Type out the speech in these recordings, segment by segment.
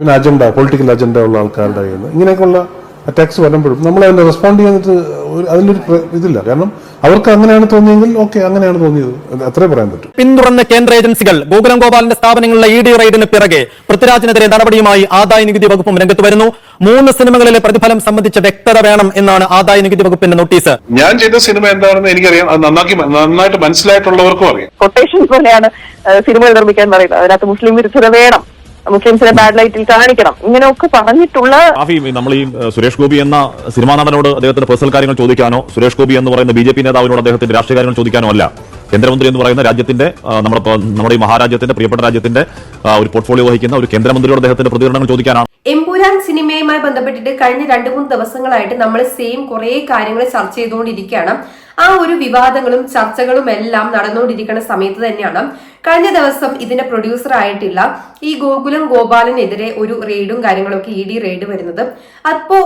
പിന്നെ agenda political agenda ഉള്ള ആൾക്കാരുടെ കയ്യിൽ നിന്ന് ഇങ്ങനെയൊക്കെയുള്ള അറ്റാക്സ് വരുമ്പോഴും നമ്മൾ അതിനെ റെസ്പോണ്ട് ചെയ്യാന്നിട്ട് ഒരു- അതിലൊരു ഇതില്ല. കാരണം അവർക്ക് അങ്ങനെയാണ് തോന്നിയെങ്കിൽ ഓക്കെ അങ്ങനെയാണ് തോന്നിയത്. അത്രേ പറയാൻ പറ്റും. പിന്തുടർന്ന കേന്ദ്ര ഏജൻസികൾ ഗോകുലം ഗോപാലിന്റെ സ്ഥാപനങ്ങളിലെ ഇ ഡി റെയ്ഡിന് പിറകെ പൃഥ്വിരാജിനെതിരെ നടപടിയുമായി ആദായ നികുതി വകുപ്പും രംഗത്ത് വരുന്നു. മൂന്ന് സിനിമകളിലെ പ്രതിഫലം സംബന്ധിച്ച വ്യക്തത വേണം എന്നാണ് ആദായ നികുതി വകുപ്പിന്റെ നോട്ടീസ്. ഞാൻ ചെയ്ത സിനിമ എന്താണെന്ന് എനിക്കറിയാം. അത് നന്നാക്കി നന്നായിട്ട് മനസ്സിലായിട്ടുള്ളവർക്കും അറിയാം. കൊട്ടേഷൻ പോലെയാണ് സിനിമ സിനിമകൾ നിർമ്മിക്കാൻ പറയുന്നത്. അതിനകത്ത് മുസ്ലിം വിരുദ്ധത വേണം. മുസ്ലിംസിനെ ബാഡ് ലൈറ്റിൽ കാണിക്കണം. ഇങ്ങനെയൊക്കെ പറഞ്ഞിട്ടുള്ള നമ്മൾ ഈ സുരേഷ് ഗോപി എന്ന സിനിമാ നടനോട് അദ്ദേഹത്തിന്റെ പേഴ്സണൽ കാര്യങ്ങൾ ചോദിക്കാനോ സുരേഷ് ഗോപി എന്ന് പറയുന്ന ബി ജെ പി നേതാവിനോട് അദ്ദേഹത്തിന്റെ രാഷ്ട്രീയ കാര്യങ്ങൾ ചോദിക്കാനോ അല്ല. കേന്ദ്രമന്ത്രി എന്ന് പറയുന്ന രാജ്യത്തിന്റെ നമ്മുടെ നമ്മുടെ ഈ മഹാരാജ്യത്തിന്റെ പ്രിയപ്പെട്ട രാജ്യത്തിന്റെ ഒരു പോർട്ട്ഫോളിയോ വഹിക്കുന്ന ഒരു കേന്ദ്രമന്ത്രിയോട് അദ്ദേഹത്തിന്റെ പ്രതികരണങ്ങൾ ചോദിക്കാനാണ്. എമ്പുരാൻ സിനിമയുമായി ബന്ധപ്പെട്ടിട്ട് കഴിഞ്ഞ രണ്ടു മൂന്ന് ദിവസങ്ങളായിട്ട് നമ്മൾ സെയിം കുറെ കാര്യങ്ങൾ ചർച്ച ചെയ്തുകൊണ്ടിരിക്കുകയാണ്. ആ ഒരു വിവാദങ്ങളും ചർച്ചകളും എല്ലാം നടന്നുകൊണ്ടിരിക്കുന്ന സമയത്ത് തന്നെയാണ് കഴിഞ്ഞ ദിവസം ഇതിന്റെ പ്രൊഡ്യൂസർ ആയിട്ടില്ല ഈ ഗോകുലം ഗോപാലനെതിരെ ഒരു റെയ്ഡും കാര്യങ്ങളൊക്കെ ഇ ഡി റെയ്ഡ് വരുന്നത്. അപ്പോ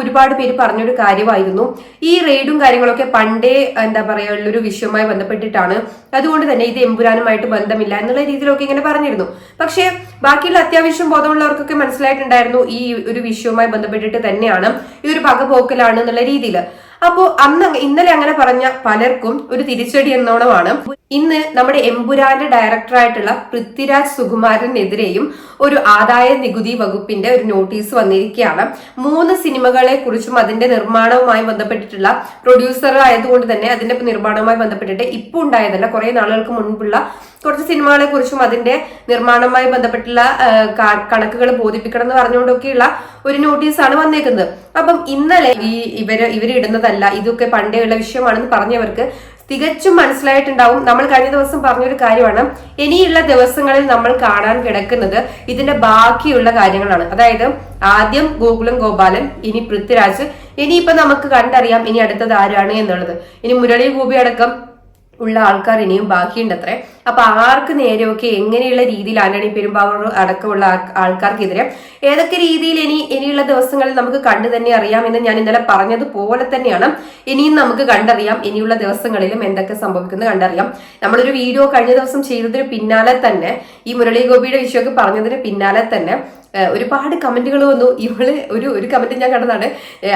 ഒരുപാട് പേര് പറഞ്ഞൊരു കാര്യമായിരുന്നു. ഈ റെയ്ഡും കാര്യങ്ങളൊക്കെ പണ്ടേ എന്താ പറയുക ഉള്ളൊരു വിഷയവുമായി ബന്ധപ്പെട്ടിട്ടാണ്. അതുകൊണ്ട് തന്നെ ഇത് എമ്പുരാനുമായിട്ട് ബന്ധമില്ല എന്നുള്ള രീതിയിലൊക്കെ ഇങ്ങനെ പറഞ്ഞിരുന്നു. പക്ഷേ ബാക്കിയുള്ള അത്യാവശ്യം ബോധമുള്ളവർക്കൊക്കെ മനസ്സിലായിട്ടുണ്ടായിരുന്നു ഈ ഒരു വിഷയവുമായി ബന്ധപ്പെട്ടിട്ട് തന്നെയാണ് ഈ ഒരു പകപോക്കലാണ് എന്നുള്ള രീതിയിൽ അപ്പോ അന്ന് ഇന്നലെ അങ്ങനെ പറഞ്ഞ പലർക്കും ഒരു തിരിച്ചടി എന്നോണമാണ്. ഇന്ന് നമ്മുടെ എമ്പുരാന്റെ ഡയറക്ടറായിട്ടുള്ള പൃഥ്വിരാജ് സുകുമാരനെതിരെയും ഒരു ആദായ നികുതി വകുപ്പിന്റെ ഒരു നോട്ടീസ് വന്നിരിക്കുകയാണ്. മൂന്ന് സിനിമകളെ കുറിച്ചും അതിന്റെ നിർമ്മാണവുമായി ബന്ധപ്പെട്ടിട്ടുള്ള പ്രൊഡ്യൂസർ ആയതുകൊണ്ട് തന്നെ അതിന്റെ നിർമ്മാണവുമായി ബന്ധപ്പെട്ടിട്ട് ഇപ്പൊ ഉണ്ടായതല്ല. കുറെ നാളുകൾക്ക് മുൻപുള്ള കുറച്ച് സിനിമകളെ കുറിച്ചും അതിന്റെ നിർമ്മാണവുമായി ബന്ധപ്പെട്ടുള്ള കണക്കുകൾ ബോധിപ്പിക്കണം എന്ന് പറഞ്ഞുകൊണ്ടൊക്കെയുള്ള ഒരു നോട്ടീസാണ് വന്നേക്കുന്നത്. അപ്പം ഇന്നലെ ഈ ഇവർ ഇവരിടുന്നതല്ല ഇതൊക്കെ പണ്ടേയുള്ള വിഷയമാണെന്ന് പറഞ്ഞവർക്ക് തികച്ചും മനസ്സിലായിട്ടുണ്ടാവും. നമ്മൾ കഴിഞ്ഞ ദിവസം പറഞ്ഞൊരു കാര്യമാണ് ഇനിയുള്ള ദിവസങ്ങളിൽ നമ്മൾ കാണാൻ കിടക്കുന്നത് ഇതിന്റെ ബാക്കിയുള്ള കാര്യങ്ങളാണ്. അതായത് ആദ്യം ഗോകുലം ഗോപാലൻ ഇനി പൃഥ്വിരാജ് ഇനിയിപ്പോ നമുക്ക് കണ്ടറിയാം ഇനി അടുത്തത് ആരാണ് എന്നുള്ളത്. ഇനി മുരളി ഗോപി അടക്കം ഉള്ള ആൾക്കാർ ഇനിയും ബാക്കിയുണ്ടത്രേ. അപ്പൊ ആർക്ക് നേരെയൊക്കെ എങ്ങനെയുള്ള രീതിയിൽ ആന്റണി പെരുമ്പാവൂർ അടക്കമുള്ള ആൾ- ആൾക്കാർക്കെതിരെ? ഏതൊക്കെ രീതിയിൽ ഇനി ഇനിയുള്ള ദിവസങ്ങളിൽ നമുക്ക് കണ്ടു തന്നെ അറിയാം എന്ന് ഞാൻ ഇന്നലെ പറഞ്ഞതുപോലെ തന്നെയാണ്. ഇനിയും നമുക്ക് കണ്ടറിയാം. ഇനിയുള്ള ദിവസങ്ങളിലും എന്തൊക്കെ സംഭവിക്കുന്നത് കണ്ടറിയാം. നമ്മളൊരു വീഡിയോ കഴിഞ്ഞ ദിവസം ചെയ്തതിന് പിന്നാലെ തന്നെ ഈ മുരളി ഗോപിയുടെ വിഷയമൊക്കെ പറഞ്ഞതിന് പിന്നാലെ തന്നെ ഒരുപാട് കമന്റുകൾ വന്നു. ഇവൾ ഒരു ഒരു കമന്റ് ഞാൻ കണ്ടതാണ്.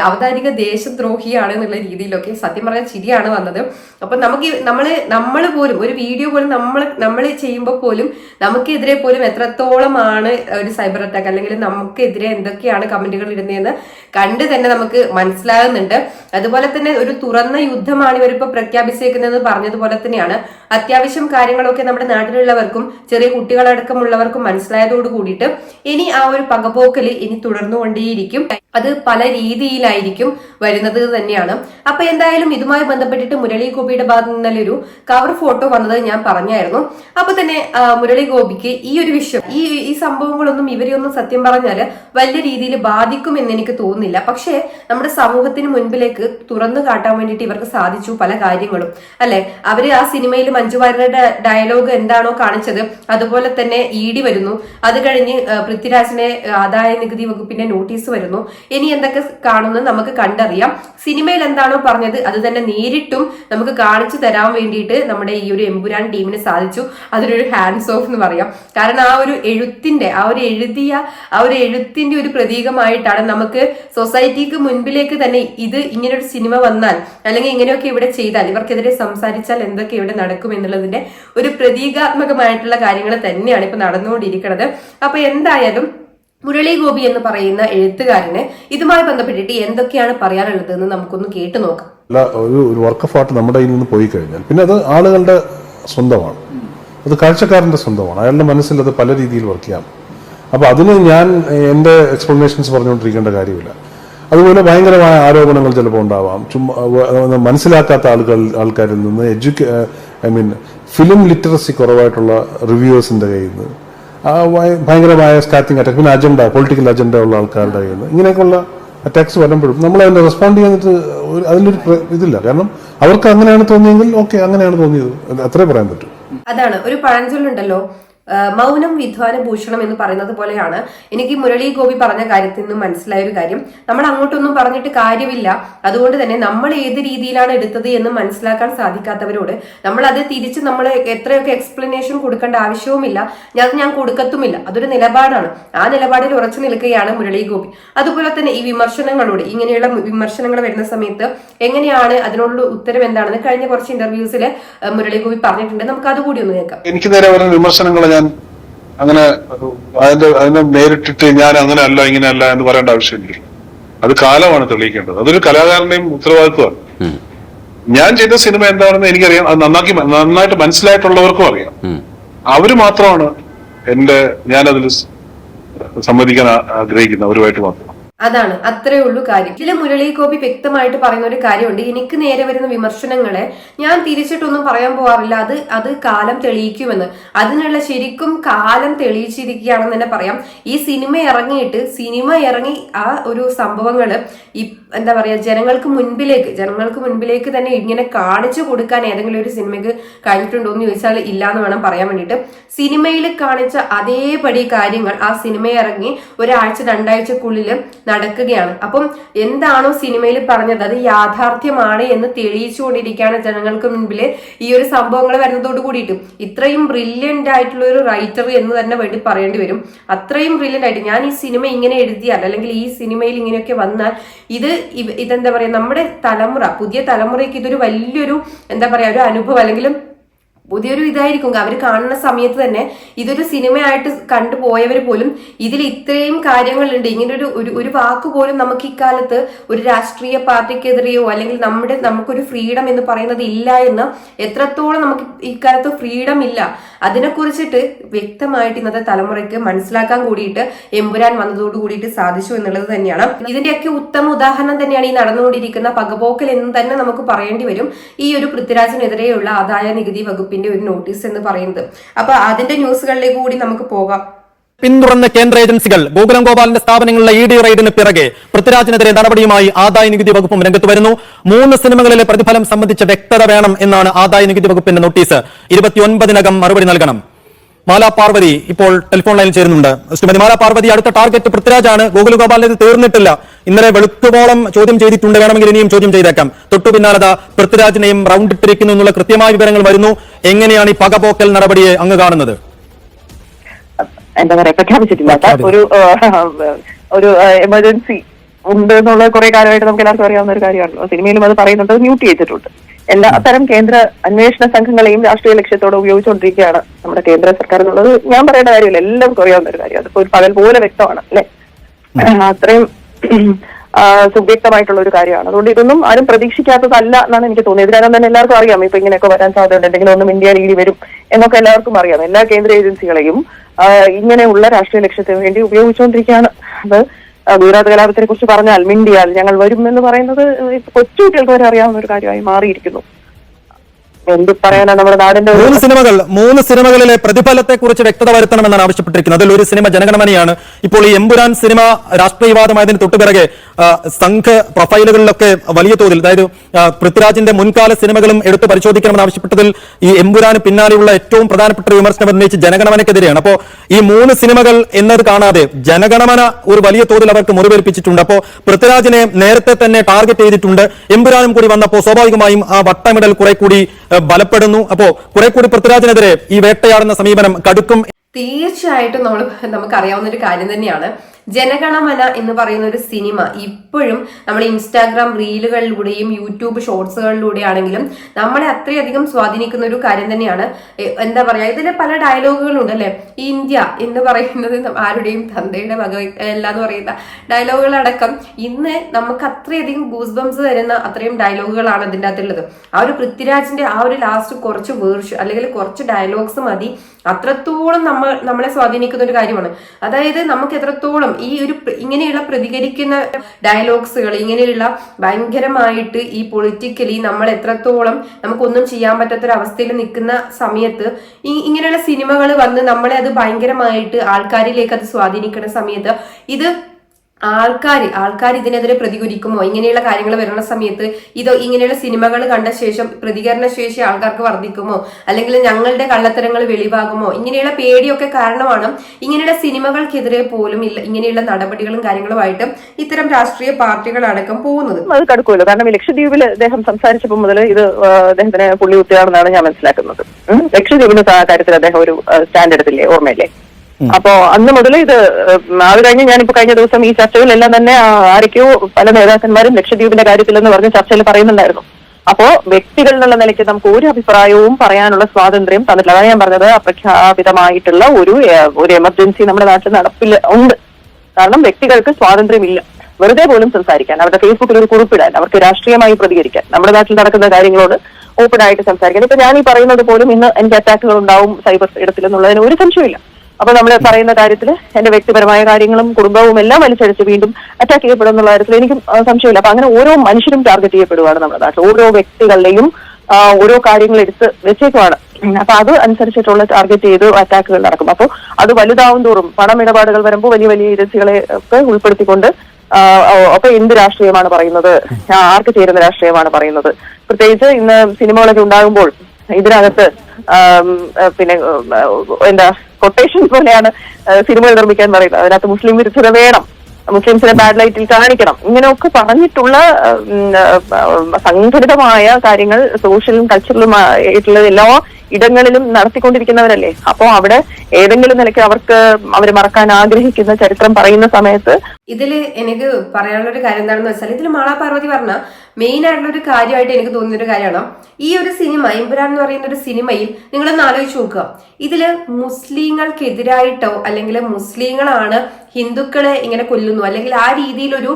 അവതാരിക ദേശദ്രോഹിയാണ് എന്നുള്ള രീതിയിലൊക്കെ സത്യം പറഞ്ഞാൽ ചിരിയാണ് വന്നത്. അപ്പൊ നമുക്ക് നമ്മൾ നമ്മൾ പോലും ഒരു വീഡിയോ പോലും നമ്മൾ നമ്മൾ ചെയ്യുമ്പോൾ പോലും നമുക്കെതിരെ പോലും എത്രത്തോളമാണ് ഒരു സൈബർ അറ്റാക്ക് അല്ലെങ്കിൽ നമുക്കെതിരെ എന്തൊക്കെയാണ് കമന്റുകൾ ഇടുന്നതെന്ന് കണ്ട് തന്നെ നമുക്ക് മനസ്സിലാകുന്നുണ്ട്. അതുപോലെ തന്നെ ഒരു തുറന്ന യുദ്ധമാണ് ഇവരിപ്പോ പ്രഖ്യാപിച്ചേക്കുന്നതെന്ന് പറഞ്ഞതുപോലെ തന്നെയാണ്. അത്യാവശ്യം കാര്യങ്ങളൊക്കെ നമ്മുടെ നാട്ടിലുള്ളവർക്കും ചെറിയ കുട്ടികളടക്കമുള്ളവർക്കും മനസ്സിലായതോട് കൂടിയിട്ട് ഇനി ആ ഒരു പകപോക്കൽ ഇനി തുടർന്നുകൊണ്ടേയിരിക്കും. അത് പല രീതിയിലായിരിക്കും വരുന്നത് തന്നെയാണ്. അപ്പൊ എന്തായാലും ഇതുമായി ബന്ധപ്പെട്ടിട്ട് മുരളി ഗോപിയുടെ ഭാഗത്ത് നിന്നല്ലേ ഒരു കവർ ഫോട്ടോ വന്നത് ഞാൻ പറഞ്ഞായിരുന്നു. അപ്പൊ തന്നെ മുരളി ഗോപിക്ക് ഈ ഒരു വിഷയം ഈ ഈ സംഭവങ്ങളൊന്നും ഇവരെയൊന്നും സത്യം പറഞ്ഞാൽ വലിയ രീതിയിൽ ബാധിക്കും എന്ന് എനിക്ക് തോന്നുന്നില്ല. പക്ഷേ നമ്മുടെ സമൂഹത്തിന് മുൻപിലേക്ക് തുറന്നു കാട്ടാൻ വേണ്ടിയിട്ട് ഇവർക്ക് സാധിച്ചു പല കാര്യങ്ങളും. അല്ലെ? അവർ ആ സിനിമയിൽ മഞ്ജു വാര്യരുടെ ഡയലോഗ് എന്താണോ കാണിച്ചത് അതുപോലെ തന്നെ ഇ ഡി വരുന്നു. അത് കഴിഞ്ഞ് പൃഥ്വിരാജിനെ ആദായ നികുതി വകുപ്പിന്റെ നോട്ടീസ് വരുന്നു. ഇനി എന്തൊക്കെ കാണുമെന്ന് നമുക്ക് കണ്ടറിയാം. സിനിമയിൽ എന്താണോ പറഞ്ഞത് അത് തന്നെ നേരിട്ടും നമുക്ക് കാണിച്ചു തരാൻ വേണ്ടിയിട്ട് നമ്മുടെ ഈ ഒരു എമ്പുരാൻ ടീമിന് സാധിച്ചു. അതിനൊരു ഹാൻഡ്സ് ഓഫ് എന്ന് പറയാം. കാരണം ആ ഒരു എഴുത്തിന്റെ ആ ഒരു എഴുതിയ ആ ഒരു എഴുത്തിന്റെ ഒരു പ്രതീകമായിട്ടാണ് നമുക്ക് സൊസൈറ്റിക്ക് മുൻപിലേക്ക് തന്നെ ഇത് ഇങ്ങനെ ഒരു സിനിമ വന്നാൽ അല്ലെങ്കിൽ ഇങ്ങനെയൊക്കെ ഇവിടെ ചെയ്താൽ ഇവർക്കെതിരെ സംസാരിച്ചാൽ എന്തൊക്കെ ഇവിടെ നടക്കും എന്നുള്ളതിന്റെ ഒരു പ്രതീകാത്മകമായിട്ടുള്ള കാര്യങ്ങൾ തന്നെയാണ് ഇപ്പൊ നടന്നുകൊണ്ടിരിക്കുന്നത്. അപ്പൊ എന്തായാലും മുരളി ഗോപി എന്ന് പറയുന്ന എഴുത്തുകാരന് ഇതുമായി ബന്ധപ്പെട്ടിട്ട് എന്തൊക്കെയാണ് പറയാനുള്ളത് എന്ന് നമുക്കൊന്ന് കേട്ടു നോക്കാം. ഒരു വർക്ക് ഓഫ് ആർട്ട് നമ്മുടെ കയ്യിൽ നിന്ന് പോയി കഴിഞ്ഞാൽ പിന്നെ അത് ആളുകളുടെ സ്വന്തമാണ്. അത് കാഴ്ചക്കാരന്റെ സ്വന്തമാണ്. അയാളുടെ മനസ്സിൽ അത് പല രീതിയിൽ വർക്ക് ചെയ്യാം. അപ്പോൾ അതിന് ഞാൻ എന്റെ എക്സ്പ്ലനേഷൻസ് പറഞ്ഞുകൊണ്ടിരിക്കേണ്ട കാര്യമില്ല. അതുപോലെ ഭയങ്കരമായ ആരോപണങ്ങൾ ചിലപ്പോൾ ഉണ്ടാവാം. ചുമ്മാ മനസ്സിലാക്കാത്ത ആളുകൾ ആൾക്കാരിൽ നിന്ന് എഡ്യൂക്കേ ഐ മീൻ ഫിലിം ലിറ്ററസി കുറവായിട്ടുള്ള റിവ്യൂവേഴ്സിന്റെ കയ്യിൽ നിന്ന് ഭയങ്കരമായ സ്റ്റാറ്റിംഗ് അറ്റാക്ക് പിന്നെ അജണ്ട പൊളിറ്റിക്കൽ അജണ്ട ഉള്ള ആൾക്കാരുടെ കയ്യിൽ നിന്ന് ഇങ്ങനെയൊക്കെയുള്ള അറ്റാക്സ് വരുമ്പോഴും നമ്മൾ അതിനെ റെസ്പോണ്ട് ഒരു- അതിലൊരു ഇതില്ല. കാരണം അവർക്ക് അങ്ങനെയാണ് തോന്നിയെങ്കിൽ ഓക്കെ അങ്ങനെയാണ് തോന്നിയത്. അത്രേ പറയാൻ പറ്റൂ. അതാണ്. ഒരു പഴഞ്ചൊല്ലുണ്ടല്ലോ മൗനം വിധ്വാന ഭൂഷണം എന്ന് പറയുന്നത് പോലെയാണ്. എനിക്ക് മുരളി ഗോപി പറഞ്ഞ കാര്യത്തിൽ നിന്ന് മനസ്സിലായ ഒരു കാര്യം. നമ്മൾ അങ്ങോട്ടൊന്നും പറഞ്ഞിട്ട് കാര്യമില്ല. അതുകൊണ്ട് തന്നെ നമ്മൾ ഏത് രീതിയിലാണ് എടുത്തത് എന്ന് മനസ്സിലാക്കാൻ സാധിക്കാത്തവരോട് നമ്മൾ അത് തിരിച്ച് നമ്മൾ എത്രയൊക്കെ എക്സ്പ്ലനേഷൻ കൊടുക്കേണ്ട ആവശ്യവുമില്ല. ഞാൻ ഞാൻ കൊടുക്കത്തുമില്ല. അതൊരു നിലപാടാണ്. ആ നിലപാടിൽ ഉറച്ചു നിൽക്കുകയാണ് മുരളി ഗോപി. അതുപോലെ തന്നെ ഈ വിമർശനങ്ങളോട് ഇങ്ങനെയുള്ള വിമർശനങ്ങൾ വരുന്ന സമയത്ത് എങ്ങനെയാണ് അതിനോടുള്ള ഉത്തരം എന്താണെന്ന് കഴിഞ്ഞ കുറച്ച് ഇന്റർവ്യൂസിൽ മുരളി ഗോപി പറഞ്ഞിട്ടുണ്ട്. നമുക്ക് അതുകൂടി ഒന്ന് കേൾക്കാം. എനിക്ക് നേരെ വിമർശനങ്ങൾ അങ്ങനെ അതിന്റെ അതിനെ നേരിട്ടിട്ട് ഞാൻ അങ്ങനെ അല്ല ഇങ്ങനെ അല്ല എന്ന് പറയേണ്ട ആവശ്യമില്ല. അത് കാലമാണ് തെളിയിക്കേണ്ടത്. അതൊരു കലാകാരന്റെയും ഉത്തരവാദിത്വമാണ്. ഞാൻ ചെയ്ത സിനിമ എന്താണെന്ന് എനിക്കറിയാം. അത് നന്നാക്കി നന്നായിട്ട് മനസ്സിലായിട്ടുള്ളവർക്കും അറിയാം. അവർ മാത്രമാണ് എന്റെ ഞാനതിൽ സംവദിക്കാൻ ആഗ്രഹിക്കുന്നത് ആഗ്രഹിക്കുന്ന അവരുമായിട്ട് മാത്രം. അതാണ് അത്രേ ഉള്ളൂ കാര്യം. ഇതിൽ മുരളി ഗോപി വ്യക്തമായിട്ട് പറയുന്ന ഒരു കാര്യമുണ്ട്. എനിക്ക് നേരെ വരുന്ന വിമർശനങ്ങളെ ഞാൻ തിരിച്ചിട്ടൊന്നും പറയാൻ പോകാറില്ല അത് അത് കാലം തെളിയിക്കുമെന്ന്. അതിനുള്ള ശരിക്കും കാലം തെളിയിച്ചിരിക്കുകയാണെന്ന് തന്നെ പറയാം. ഈ സിനിമ ഇറങ്ങിയിട്ട് സിനിമ ഇറങ്ങി ആ ഒരു സംഭവങ്ങൾ എന്താ പറയാ ജനങ്ങൾക്ക് മുൻപിലേക്ക് ജനങ്ങൾക്ക് മുൻപിലേക്ക് തന്നെ ഇങ്ങനെ കാണിച്ചു കൊടുക്കാൻ ഏതെങ്കിലും ഒരു സിനിമയ്ക്ക് കഴിഞ്ഞിട്ടുണ്ടോ എന്ന് ചോദിച്ചാൽ ഇല്ല എന്ന് വേണം പറയാൻ വേണ്ടിയിട്ട്. സിനിമയിൽ കാണിച്ച അതേപടി കാര്യങ്ങൾ ആ സിനിമ ഇറങ്ങി ഒരാഴ്ച രണ്ടാഴ്ചക്കുള്ളിൽ നടക്കുകയാണ്. അപ്പം എന്താണോ സിനിമയിൽ പറഞ്ഞത്? അത് യാഥാർത്ഥ്യമാണ് എന്ന് തെളിയിച്ചുകൊണ്ടിരിക്കുകയാണ് ജനങ്ങൾക്ക് മുൻപിൽ ഈ ഒരു സംഭവങ്ങൾ വരുന്നതോട് കൂടിയിട്ട്. ഇത്രയും ബ്രില്യന്റ് ആയിട്ടുള്ള ഒരു റൈറ്റർ എന്ന് തന്നെ വേണ്ടി പറയേണ്ടി വരും. അത്രയും ബ്രില്യന്റ് ആയിട്ട് ഞാൻ ഈ സിനിമ ഇങ്ങനെ എഴുതിയാൽ അല്ലെങ്കിൽ ഈ സിനിമയിൽ ഇങ്ങനെയൊക്കെ വന്നാൽ ഇത് ഇതെന്താ പറയുക നമ്മുടെ തലമുറ പുതിയ തലമുറയ്ക്ക് ഇതൊരു വലിയൊരു എന്താ പറയുക ഒരു അനുഭവം അല്ലെങ്കിൽ പുതിയൊരു ഇതായിരിക്കും. അവർ കാണുന്ന സമയത്ത് തന്നെ ഇതൊരു സിനിമയായിട്ട് കണ്ടുപോയവർ പോലും ഇതിൽ ഇത്രയും കാര്യങ്ങളുണ്ട്. ഇങ്ങനെ ഒരു ഒരു വാക്ക് പോലും നമുക്ക് ഇക്കാലത്ത് ഒരു രാഷ്ട്രീയ പാർട്ടിക്കെതിരെയോ അല്ലെങ്കിൽ നമ്മുടെ നമുക്കൊരു ഫ്രീഡം എന്ന് പറയുന്നത് ഇല്ല എന്ന് എത്രത്തോളം നമുക്ക് ഇക്കാലത്ത് ഫ്രീഡം ഇല്ല. അതിനെക്കുറിച്ചിട്ട് വ്യക്തമായിട്ട് ഇന്നത്തെ തലമുറയ്ക്ക് മനസ്സിലാക്കാൻ കൂടിയിട്ട് എമ്പുരാൻ വന്നതോട് കൂടിയിട്ട് സാധിച്ചു എന്നുള്ളത് തന്നെയാണ്. ഇതിന്റെയൊക്കെ ഉത്തമ ഉദാഹരണം തന്നെയാണ് ഈ നടന്നുകൊണ്ടിരിക്കുന്ന പകപോക്കൽ എന്ന് തന്നെ നമുക്ക് പറയേണ്ടി വരും. ഈ ഒരു പൃഥ്വിരാജിനെതിരെയുള്ള ആദായ നികുതി വകുപ്പിന്റെ ഒരു നോട്ടീസ് എന്ന് പറയുന്നത്. അപ്പൊ അതിന്റെ ന്യൂസുകളിലേക്ക് കൂടി നമുക്ക് പോകാം. പിന്തുടർന്ന കേന്ദ്ര ഏജൻസികൾ ഗോകുലം ഗോപാലിന്റെ സ്ഥാപനങ്ങളിലെ ഇ ഡി റെയ്ഡിന് പിറകെ പൃഥ്വിരാജിനെതിരെ നടപടിയുമായി ആദായ നികുതി വകുപ്പും രംഗത്ത് വരുന്നു. മൂന്ന് സിനിമകളിലെ പ്രതിഫലം സംബന്ധിച്ച വ്യക്തത വേണം എന്നാണ് ആദായ നികുതി വകുപ്പിന്റെ നോട്ടീസ് ഇരുപത്തിയൊൻപതിനകം മറുപടി നൽകണം. മാലാ പാർവതി ഇപ്പോൾ ടെലിഫോൺ ലൈനിൽ ചേരുന്നുണ്ട്. ശ്രീമതി മാലാ പാർവതി അടുത്ത ടാർഗറ്റ് പൃഥ്വിരാജാണ്. ഗോകുല ഗോപാലിന് തീർന്നിട്ടില്ല. ഇന്നലെ വെളുക്കുവോളം ചോദ്യം ചെയ്തിട്ടുണ്ട്. വേണമെങ്കിൽ ഇനിയും ചോദ്യം ചെയ്തേക്കാം. തൊട്ടു പിന്നാലത പൃഥ്വിരാജിനെയും റൗണ്ട് ഇട്ടിരിക്കുന്നു എന്നുള്ള കൃത്യമായ വിവരങ്ങൾ വരുന്നു. എങ്ങനെയാണ് ഈ പകപോക്കൽ നടപടിയെ അങ്ങ് കാണുന്നത്? എന്താ പറയാ പ്രഖ്യാപിച്ചിട്ടില്ല. ഒരു ഒരു എമർജൻസി ഉണ്ട് എന്നുള്ള കുറെ കാലമായിട്ട് നമുക്ക് എല്ലാവർക്കും അറിയാവുന്ന ഒരു കാര്യമാണല്ലോ. സിനിമയിലും അത് പറയുന്നുണ്ട്. മ്യൂട്ട് ചെയ്തിട്ടുണ്ട്. എല്ലാ തരം കേന്ദ്ര അന്വേഷണ സംഘങ്ങളെയും രാഷ്ട്രീയ ലക്ഷ്യത്തോടെ ഉപയോഗിച്ചുകൊണ്ടിരിക്കുകയാണ് നമ്മുടെ കേന്ദ്ര സർക്കാർ എന്നുള്ളത് ഞാൻ പറയേണ്ട കാര്യമില്ല. എല്ലാവർക്കും അറിയാവുന്ന ഒരു കാര്യം. അതിപ്പോ ഒരു പകൽ പോലെ വ്യക്തമാണ് അല്ലെ? അത്രയും സുവ്യക്തമായിട്ടുള്ള ഒരു കാര്യമാണ്. അതുകൊണ്ട് ഇതൊന്നും ആരും പ്രതീക്ഷിക്കാത്തതല്ല എന്നാണ് എനിക്ക് തോന്നിയത്. കാരണം തന്നെ എല്ലാവർക്കും അറിയാം. ഇപ്പൊ ഇങ്ങനെയൊക്കെ വരാൻ സാധ്യതയുണ്ട്. എന്തെങ്കിലും ഒന്നും ഇന്ത്യ രീതി വരും എന്നൊക്കെ എല്ലാവർക്കും അറിയാം. എല്ലാ കേന്ദ്ര ഏജൻസികളെയും ഇങ്ങനെയുള്ള രാഷ്ട്രീയ ലക്ഷ്യത്തിന് വേണ്ടി ഉപയോഗിച്ചുകൊണ്ടിരിക്കുകയാണ്. അത് ഗുജറാത്ത് കലാപത്തിനെ കുറിച്ച് പറഞ്ഞാൽ മിണ്ടിയാൽ ഞങ്ങൾ വരും എന്ന് പറയുന്നത് കൊച്ചുകുട്ടികൾക്ക് കൊച്ചു കുട്ടികൾക്ക് വരെ അറിയാവുന്ന ഒരു കാര്യമായി മാറിയിരിക്കുന്നു. എന്ത് പറയാനാ നമ്മുടെ നാടിന്റെ മൂന്ന് സിനിമകൾ മൂന്ന് സിനിമകളിലെ പ്രതിഫലത്തെ കുറിച്ച് വ്യക്തത വരുത്തണമെന്നാണ് ആവശ്യപ്പെട്ടിരിക്കുന്നത്. അതിൽ ഒരു സിനിമ ജനഗണമനയാണ്. ഇപ്പോൾ ഈ എമ്പുരാൻ സിനിമ രാഷ്ട്രീയവാദമായതിന് തൊട്ടുപിറകെ സംഘ പ്രൊഫൈലുകളിലൊക്കെ വലിയ തോതിൽ അതായത് പൃഥ്വിരാജിന്റെ മുൻകാല സിനിമകളും എടുത്ത് പരിശോധിക്കണമെന്ന് ആവശ്യപ്പെട്ടതിൽ ഈ എമ്പുരാന് പിന്നാലെയുള്ള ഏറ്റവും പ്രധാനപ്പെട്ട വിമർശനം ഉന്നയിച്ച് ജനഗണമനക്കെതിരെയാണ് അപ്പോൾ ഈ മൂന്ന് സിനിമകൾ എന്നത് കാണാതെ ജനഗണമന ഒരു വലിയ തോതിൽ അവർക്ക് മുറിവേൽപ്പിച്ചിട്ടുണ്ട്. അപ്പോൾ പൃഥ്വിരാജിനെ നേരത്തെ തന്നെ ടാർഗറ്റ് ചെയ്തിട്ടുണ്ട്. എമ്പുരാനും കൂടി വന്നപ്പോൾ സ്വാഭാവികമായും ആ വട്ടമിടൽ കുറെ കൂടി ബലപ്പെടുന്നു. അപ്പോ കുറെ കൂടി പൃഥ്വിരാജിനെതിരെ ഈ വേട്ടയാടുന്ന സമീപനം കടുക്കും. തീർച്ചയായിട്ടും നമ്മൾ നമുക്ക് അറിയാവുന്ന ഒരു കാര്യം തന്നെയാണ്. ജനഗണമന എന്ന് പറയുന്ന ഒരു സിനിമ ഇപ്പോഴും നമ്മൾ ഇൻസ്റ്റാഗ്രാം റീലുകളിലൂടെയും യൂട്യൂബ് ഷോർട്സുകളിലൂടെ ആണെങ്കിലും നമ്മളെ അത്രയധികം സ്വാധീനിക്കുന്ന ഒരു കാര്യം തന്നെയാണ്. എന്താ പറയാ ഇതിലെ പല ഡയലോഗുകളുണ്ട് അല്ലെ? ഇന്ത്യ എന്ന് പറയുന്നത് ആരുടെയും തന്തയുടെ അല്ല എന്ന് പറയുന്ന ഡയലോഗുകളടക്കം. ഇന്ന് നമുക്ക് അത്രയധികം ഗൂസ് ബംസ് തരുന്ന അത്രയും ഡയലോഗുകളാണ് ഇതിന്റെ അകത്തുള്ളത്. ആ ഒരു പൃഥ്വിരാജിന്റെ ആ ഒരു ലാസ്റ്റ് കുറച്ച് വേർഷ് അല്ലെങ്കിൽ കുറച്ച് ഡയലോഗ്സ് മതി. അത്രത്തോളം നമ്മൾ നമ്മളെ സ്വാധീനിക്കുന്ന ഒരു കാര്യമാണ്. അതായത് നമുക്ക് എത്രത്തോളം ഈ ഒരു ഇങ്ങനെയുള്ള പ്രതികരിക്കുന്ന ഡയലോഗ്സുകൾ ഇങ്ങനെയുള്ള ഭയങ്കരമായിട്ട് ഈ പൊളിറ്റിക്കലി നമ്മൾ എത്രത്തോളം നമുക്കൊന്നും ചെയ്യാൻ പറ്റാത്തൊരവസ്ഥയിൽ നിൽക്കുന്ന സമയത്ത് ഈ ഇങ്ങനെയുള്ള സിനിമകൾ വന്ന് നമ്മളെ അത് ഭയങ്കരമായിട്ട് ആൾക്കാരിലേക്ക് അത് സ്വാധീനിക്കുന്ന സമയത്ത് ഇത് ആൾക്കാർ ആൾക്കാർ ഇതിനെതിരെ പ്രതികരിക്കുമോ? ഇങ്ങനെയുള്ള കാര്യങ്ങൾ വരുന്ന സമയത്ത് ഇതോ ഇങ്ങനെയുള്ള സിനിമകൾ കണ്ട ശേഷം പ്രതികരണ ശേഷി ആൾക്കാർക്ക് വർദ്ധിക്കുമോ? അല്ലെങ്കിൽ ഞങ്ങളുടെ കള്ളത്തരങ്ങൾ വെളിവാകുമോ? ഇങ്ങനെയുള്ള പേടിയൊക്കെ കാരണമാണ് ഇങ്ങനെയുള്ള സിനിമകൾക്കെതിരെ പോലും ഇല്ല ഇങ്ങനെയുള്ള നടപടികളും കാര്യങ്ങളുമായിട്ട് ഇത്തരം രാഷ്ട്രീയ പാർട്ടികൾ അടക്കം പോകുന്നത്. അത് കടക്കുമല്ലോ. കാരണം ലക്ഷദ്വീപിൽ അദ്ദേഹം സംസാരിച്ചപ്പോൾ മുതൽ ഇത് അദ്ദേഹത്തിന് പുള്ളി കുത്തിയാണെന്നാണ് ഞാൻ മനസ്സിലാക്കുന്നത്. ലക്ഷദ്വീപിന്റെ കാര്യത്തിൽ അദ്ദേഹം ഒരു സ്റ്റാൻഡ് എടുത്തില്ലേ ഓർമ്മയില്ലേ? അപ്പോ അന്ന് മുതൽ ഇത് അത് കഴിഞ്ഞ് ഞാനിപ്പോ കഴിഞ്ഞ ദിവസം ഈ ചർച്ചകളിലെല്ലാം തന്നെ ആരൊക്കെയോ പല നേതാക്കന്മാരും ലക്ഷദ്വീപിന്റെ കാര്യത്തിലെന്ന് പറഞ്ഞ് ചർച്ചയിൽ പറയുന്നുണ്ടായിരുന്നു. അപ്പോ വ്യക്തികൾ എന്നുള്ള നിലയ്ക്ക് നമുക്ക് ഒരു അഭിപ്രായവും പറയാനുള്ള സ്വാതന്ത്ര്യം തന്നിട്ടില്ല. അതാണ് ഞാൻ പറഞ്ഞത്. അപ്രഖ്യാപിതമായിട്ടുള്ള ഒരു ഒരു എമർജൻസി നമ്മുടെ നാട്ടിൽ നടപ്പിൽ ഉണ്ട്. കാരണം വ്യക്തികൾക്ക് സ്വാതന്ത്ര്യമില്ല. വെറുതെ പോലും സംസാരിക്കാൻ അവരുടെ ഫേസ്ബുക്കിൽ ഒരു കുറിപ്പിടാൻ അവർക്ക് രാഷ്ട്രീയമായി പ്രതികരിക്കാൻ നമ്മുടെ നാട്ടിൽ നടക്കുന്ന കാര്യങ്ങളോട് ഓപ്പൺ ആയിട്ട് സംസാരിക്കാൻ. ഇപ്പൊ ഞാൻ ഈ പറയുന്നത് പോലും ഇന്ന് എനിക്ക് അറ്റാക്കുകൾ ഉണ്ടാവും സൈബർ ഇടത്തിൽ എന്നുള്ളതിന് ഒരു സംശയമില്ല അപ്പൊ നമ്മൾ പറയുന്ന കാര്യത്തിൽ എന്റെ വ്യക്തിപരമായ കാര്യങ്ങളും കുടുംബവും എല്ലാം വലിച്ചടിച്ച് വീണ്ടും അറ്റാക്ക് ചെയ്യപ്പെടും എന്നുള്ള കാര്യത്തിൽ എനിക്കും സംശയമില്ല. അപ്പൊ അങ്ങനെ ഓരോ മനുഷ്യരും ടാർഗറ്റ് ചെയ്യപ്പെടുവാണ് നമ്മുടെ നാട്ടിൽ. ഓരോ വ്യക്തികളുടെയും ഓരോ കാര്യങ്ങൾ എടുത്ത് വെച്ചേക്കുവാണ്. അപ്പൊ അത് അനുസരിച്ചിട്ടുള്ള ടാർഗറ്റ് ചെയ്ത് അറ്റാക്കുകൾ നടക്കും. അപ്പോൾ അത് വലുതാവും തോറും പണം ഇടപാടുകൾ വരുമ്പോൾ വലിയ വലിയ ഏജൻസികളെ ഒക്കെ ഉൾപ്പെടുത്തിക്കൊണ്ട് അപ്പൊ എന്ത് രാഷ്ട്രീയമാണ് പറയുന്നത്? ആർക്ക് ചേരുന്ന രാഷ്ട്രീയമാണ് പറയുന്നത്? പ്രത്യേകിച്ച് ഇന്ന് സിനിമകളൊക്കെ ഉണ്ടാകുമ്പോൾ ഇതിനകത്ത് പിന്നെ എന്താ കൊട്ടേഷൻ പോലെയാണ് സിനിമ സിനിമകൾ നിർമ്മിക്കാൻ പറയുന്നത്. അതിനകത്ത് മുസ്ലിം വിരുദ്ധത വേണം. മുസ്ലിംസിനെ ബാഡ് ലൈറ്റിൽ കാണിക്കണം. ഇങ്ങനെയൊക്കെ പറഞ്ഞിട്ടുള്ള സംഘടിതമായ കാര്യങ്ങൾ സോഷ്യലും കൾച്ചറലും ആയിട്ടുള്ള എല്ലാ ഇടങ്ങളിലും നടത്തിക്കൊണ്ടിരിക്കുന്നവരല്ലേ? അപ്പോ അവിടെ ഏതെങ്കിലും നിലയ്ക്ക് അവർക്ക് അവർ മറക്കാൻ ആഗ്രഹിക്കുന്ന ചരിത്രം പറയുന്ന സമയത്ത് ഇതിൽ എനിക്ക് പറയാനുള്ള ഒരു കാര്യം എന്താണെന്ന് വെച്ചാൽ ഇതിൽ മാളാ പാർവതി പറഞ്ഞ മെയിൻ ആയിട്ടുള്ള ഒരു കാര്യമായിട്ട് എനിക്ക് തോന്നുന്ന ഒരു കാര്യമാണ്. ഈ ഒരു സിനിമ എമ്പുരാൻ എന്ന് പറയുന്ന ഒരു സിനിമയിൽ നിങ്ങളൊന്ന് ആലോചിച്ച് നോക്കുക. ഇതിൽ മുസ്ലിങ്ങൾക്കെതിരായിട്ടോ അല്ലെങ്കിൽ മുസ്ലിങ്ങളാണ് ഹിന്ദുക്കളെ ഇങ്ങനെ കൊല്ലുന്നു അല്ലെങ്കിൽ ആ രീതിയിലൊരു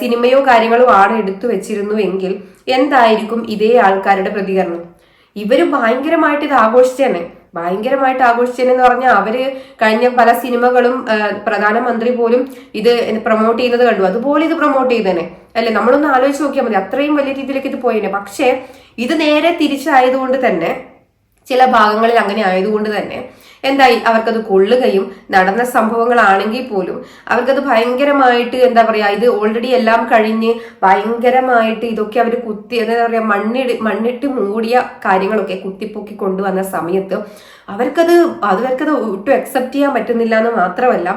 സിനിമയോ കാര്യങ്ങളോ ആണ് എടുത്തു വെച്ചിരുന്നു എങ്കിൽ എന്തായിരിക്കും ഇതേ ആൾക്കാരുടെ പ്രതികരണം? ഇവർ ഭയങ്കരമായിട്ട് ഇത് ആഘോഷിച്ചേനെ. ഭയങ്കരമായിട്ട് ആഘോഷിച്ചതെന്ന് പറഞ്ഞാൽ അവർ കഴിഞ്ഞ പല സിനിമകളും പ്രധാനമന്ത്രി പോലും ഇത് പ്രൊമോട്ട് ചെയ്യുന്നത് കണ്ടു. അതുപോലെ ഇത് പ്രൊമോട്ട് ചെയ്തേനെ. അല്ലെ? നമ്മളൊന്ന് ആലോചിച്ച് നോക്കിയാൽ മതി. അത്രയും വലിയ രീതിയിലേക്ക് ഇത് പോയേനെ. പക്ഷേ ഇത് നേരെ തിരിച്ചായതുകൊണ്ട് തന്നെ ചില ഭാഗങ്ങളിൽ അങ്ങനെ ആയതുകൊണ്ട് തന്നെ എന്തായി? അവർക്കത് കൊള്ളുകയും നടന്ന സംഭവങ്ങളാണെങ്കിൽ പോലും അവർക്കത് ഭയങ്കരമായിട്ട് എന്താ പറയാ ഇത് ഓൾറെഡി എല്ലാം കഴിഞ്ഞ് ഭയങ്കരമായിട്ട് ഇതൊക്കെ അവർ കുത്തി എന്താ പറയാ മണ്ണിട് മണ്ണിട്ട് മൂടിയ കാര്യങ്ങളൊക്കെ കുത്തിപ്പൊക്കി കൊണ്ടുവന്ന സമയത്ത് അവർക്കത് അവർക്കത് ഒട്ടും അക്സെപ്റ്റ് ചെയ്യാൻ പറ്റുന്നില്ല എന്ന് മാത്രമല്ല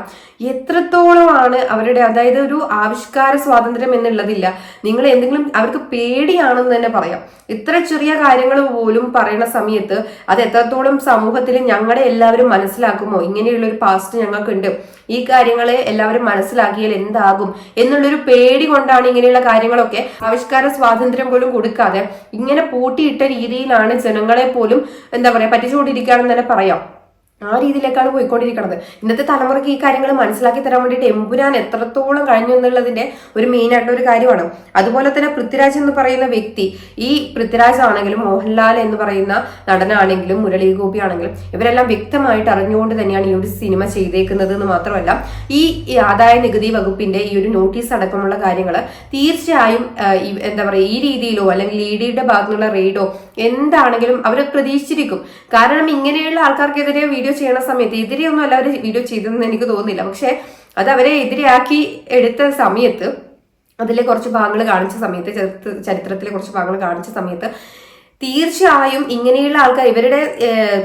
എത്രത്തോളമാണ് അവരുടെ അതായത് ഒരു ആവിഷ്കാര സ്വാതന്ത്ര്യം എന്നുള്ളതില്ല. നിങ്ങൾ എന്തെങ്കിലും അവർക്ക് പേടിയാണെന്ന് തന്നെ പറയാം. ഇത്ര ചെറിയ കാര്യങ്ങൾ പോലും പറയുന്ന സമയത്ത് അത് എത്രത്തോളം സമൂഹത്തിൽ ഞങ്ങളെ എല്ലാവരും മനസ്സിലാക്കുമോ? ഇങ്ങനെയുള്ള ഒരു പാസ്റ്റ് ഞങ്ങൾക്കുണ്ട്. ഈ കാര്യങ്ങളെ എല്ലാവരും മനസ്സിലാക്കിയാൽ എന്താകും എന്നുള്ളൊരു പേടി കൊണ്ടാണ് ഇങ്ങനെയുള്ള കാര്യങ്ങളൊക്കെ ആവിഷ്കാര സ്വാതന്ത്ര്യം പോലും കൊടുക്കാതെ ഇങ്ങനെ പൂട്ടിയിട്ട രീതിയിലാണ് ജനങ്ങളെ പോലും എന്താ പറയാ പറ്റിച്ചുകൊണ്ടിരിക്കുകയാണെന്ന് തന്നെ പറയാം. ആ രീതിയിലേക്കാണ് പോയിക്കൊണ്ടിരിക്കുന്നത് ഇന്നത്തെ തലമുറയ്ക്ക് ഈ കാര്യങ്ങൾ മനസ്സിലാക്കി തരാൻ വേണ്ടിയിട്ട് എമ്പുരാൻ എത്രത്തോളം കഴിഞ്ഞു എന്നുള്ളതിന്റെ ഒരു മെയിൻ ആയിട്ടുള്ള ഒരു കാര്യമാണ്. അതുപോലെ തന്നെ പൃഥ്വിരാജ് എന്ന് പറയുന്ന വ്യക്തി ഈ പൃഥ്വിരാജ് ആണെങ്കിലും മോഹൻലാൽ എന്ന് പറയുന്ന നടനാണെങ്കിലും മുരളി ഗോപി ആണെങ്കിലും ഇവരെല്ലാം വ്യക്തമായിട്ട് അറിഞ്ഞുകൊണ്ട് തന്നെയാണ് ഈ ഒരു സിനിമ ചെയ്തേക്കുന്നത് എന്ന് മാത്രമല്ല ഈ ആദായ നികുതി വകുപ്പിന്റെ ഈ ഒരു നോട്ടീസ് അടക്കമുള്ള കാര്യങ്ങൾ തീർച്ചയായും എന്താ പറയുക ഈ രീതിയിലോ അല്ലെങ്കിൽ ഇ ഡിയുടെ ഭാഗത്തുനിന്നുള്ള റെയ്ഡോ എന്താണെങ്കിലും അവർ പ്രതീക്ഷിച്ചിരിക്കും. കാരണം ഇങ്ങനെയുള്ള ആൾക്കാർക്കെതിരെ വീഡിയോ ചെയ്യണ സമയത്ത് എതിരെയൊന്നും അവർ വീഡിയോ ചെയ്തതെന്ന് എനിക്ക് തോന്നുന്നില്ല. പക്ഷെ അത് അവരെ എതിരെയാക്കി എടുത്ത സമയത്ത് അതിലെ കുറച്ച് ഭാഗങ്ങൾ കാണിച്ച സമയത്ത് ചരിത്രത്തിലെ കുറച്ച് ഭാഗങ്ങൾ കാണിച്ച സമയത്ത് തീർച്ചയായും ഇങ്ങനെയുള്ള ആൾക്കാർ ഇവരുടെ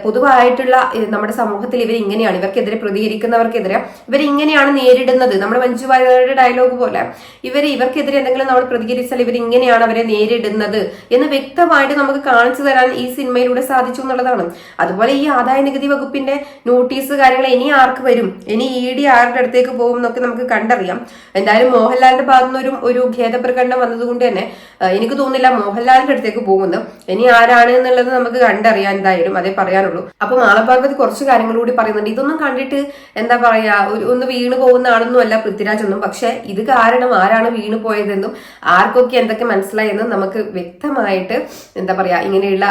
പൊതുവായിട്ടുള്ള നമ്മുടെ സമൂഹത്തിൽ ഇവർ ഇങ്ങനെയാണ്. ഇവർക്കെതിരെ പ്രതികരിക്കുന്നവർക്കെതിരെ ഇവരിങ്ങനെയാണ് നേരിടുന്നത്. നമ്മുടെ മഞ്ജു വാര്യരുടെ ഡയലോഗ് പോലെ ഇവർ ഇവർക്കെതിരെ എന്തെങ്കിലും നമ്മൾ പ്രതികരിച്ചാൽ ഇവർ ഇങ്ങനെയാണ് അവരെ നേരിടുന്നത് എന്ന് വ്യക്തമായിട്ട് നമുക്ക് കാണിച്ചു തരാൻ ഈ സിനിമയിലൂടെ സാധിച്ചു എന്നുള്ളതാണ്. അതുപോലെ ഈ ആദായ നികുതി വകുപ്പിന്റെ നോട്ടീസ് കാര്യങ്ങൾ ഇനി ആർക്ക് വരും? ഇനി ഇ ഡി ആരുടെ അടുത്തേക്ക് പോകും എന്നൊക്കെ നമുക്ക് കണ്ടറിയാം. എന്തായാലും മോഹൻലാലിന്റെ ഭാഗത്തുനിന്ന് ഒരു ഒരു ഖേദപ്രകടനം വന്നതുകൊണ്ട് തന്നെ എനിക്ക് തോന്നുന്നില്ല മോഹൻലാലിന്റെ അടുത്തേക്ക് പോകുമെന്ന്. ഇനി ആരാണ് എന്നുള്ളത് നമുക്ക് കണ്ടറിയാൻ എന്തായാലും അതേ പറയാനുള്ളൂ. അപ്പൊ മാളപാർവതി കുറച്ച് കാര്യങ്ങൾ കൂടി പറയുന്നുണ്ട്. ഇതൊന്നും കണ്ടിട്ട് എന്താ പറയാ ഒന്ന് വീണു പോകുന്ന ആളൊന്നും അല്ല പൃഥ്വിരാജ് ഒന്നും പക്ഷെ ഇത് കാരണം ആരാണ് വീണു പോയതെന്നും ആർക്കൊക്കെ എന്തൊക്കെ മനസ്സിലായെന്നും നമുക്ക് വ്യക്തമായിട്ട് എന്താ പറയാ ഇങ്ങനെയുള്ള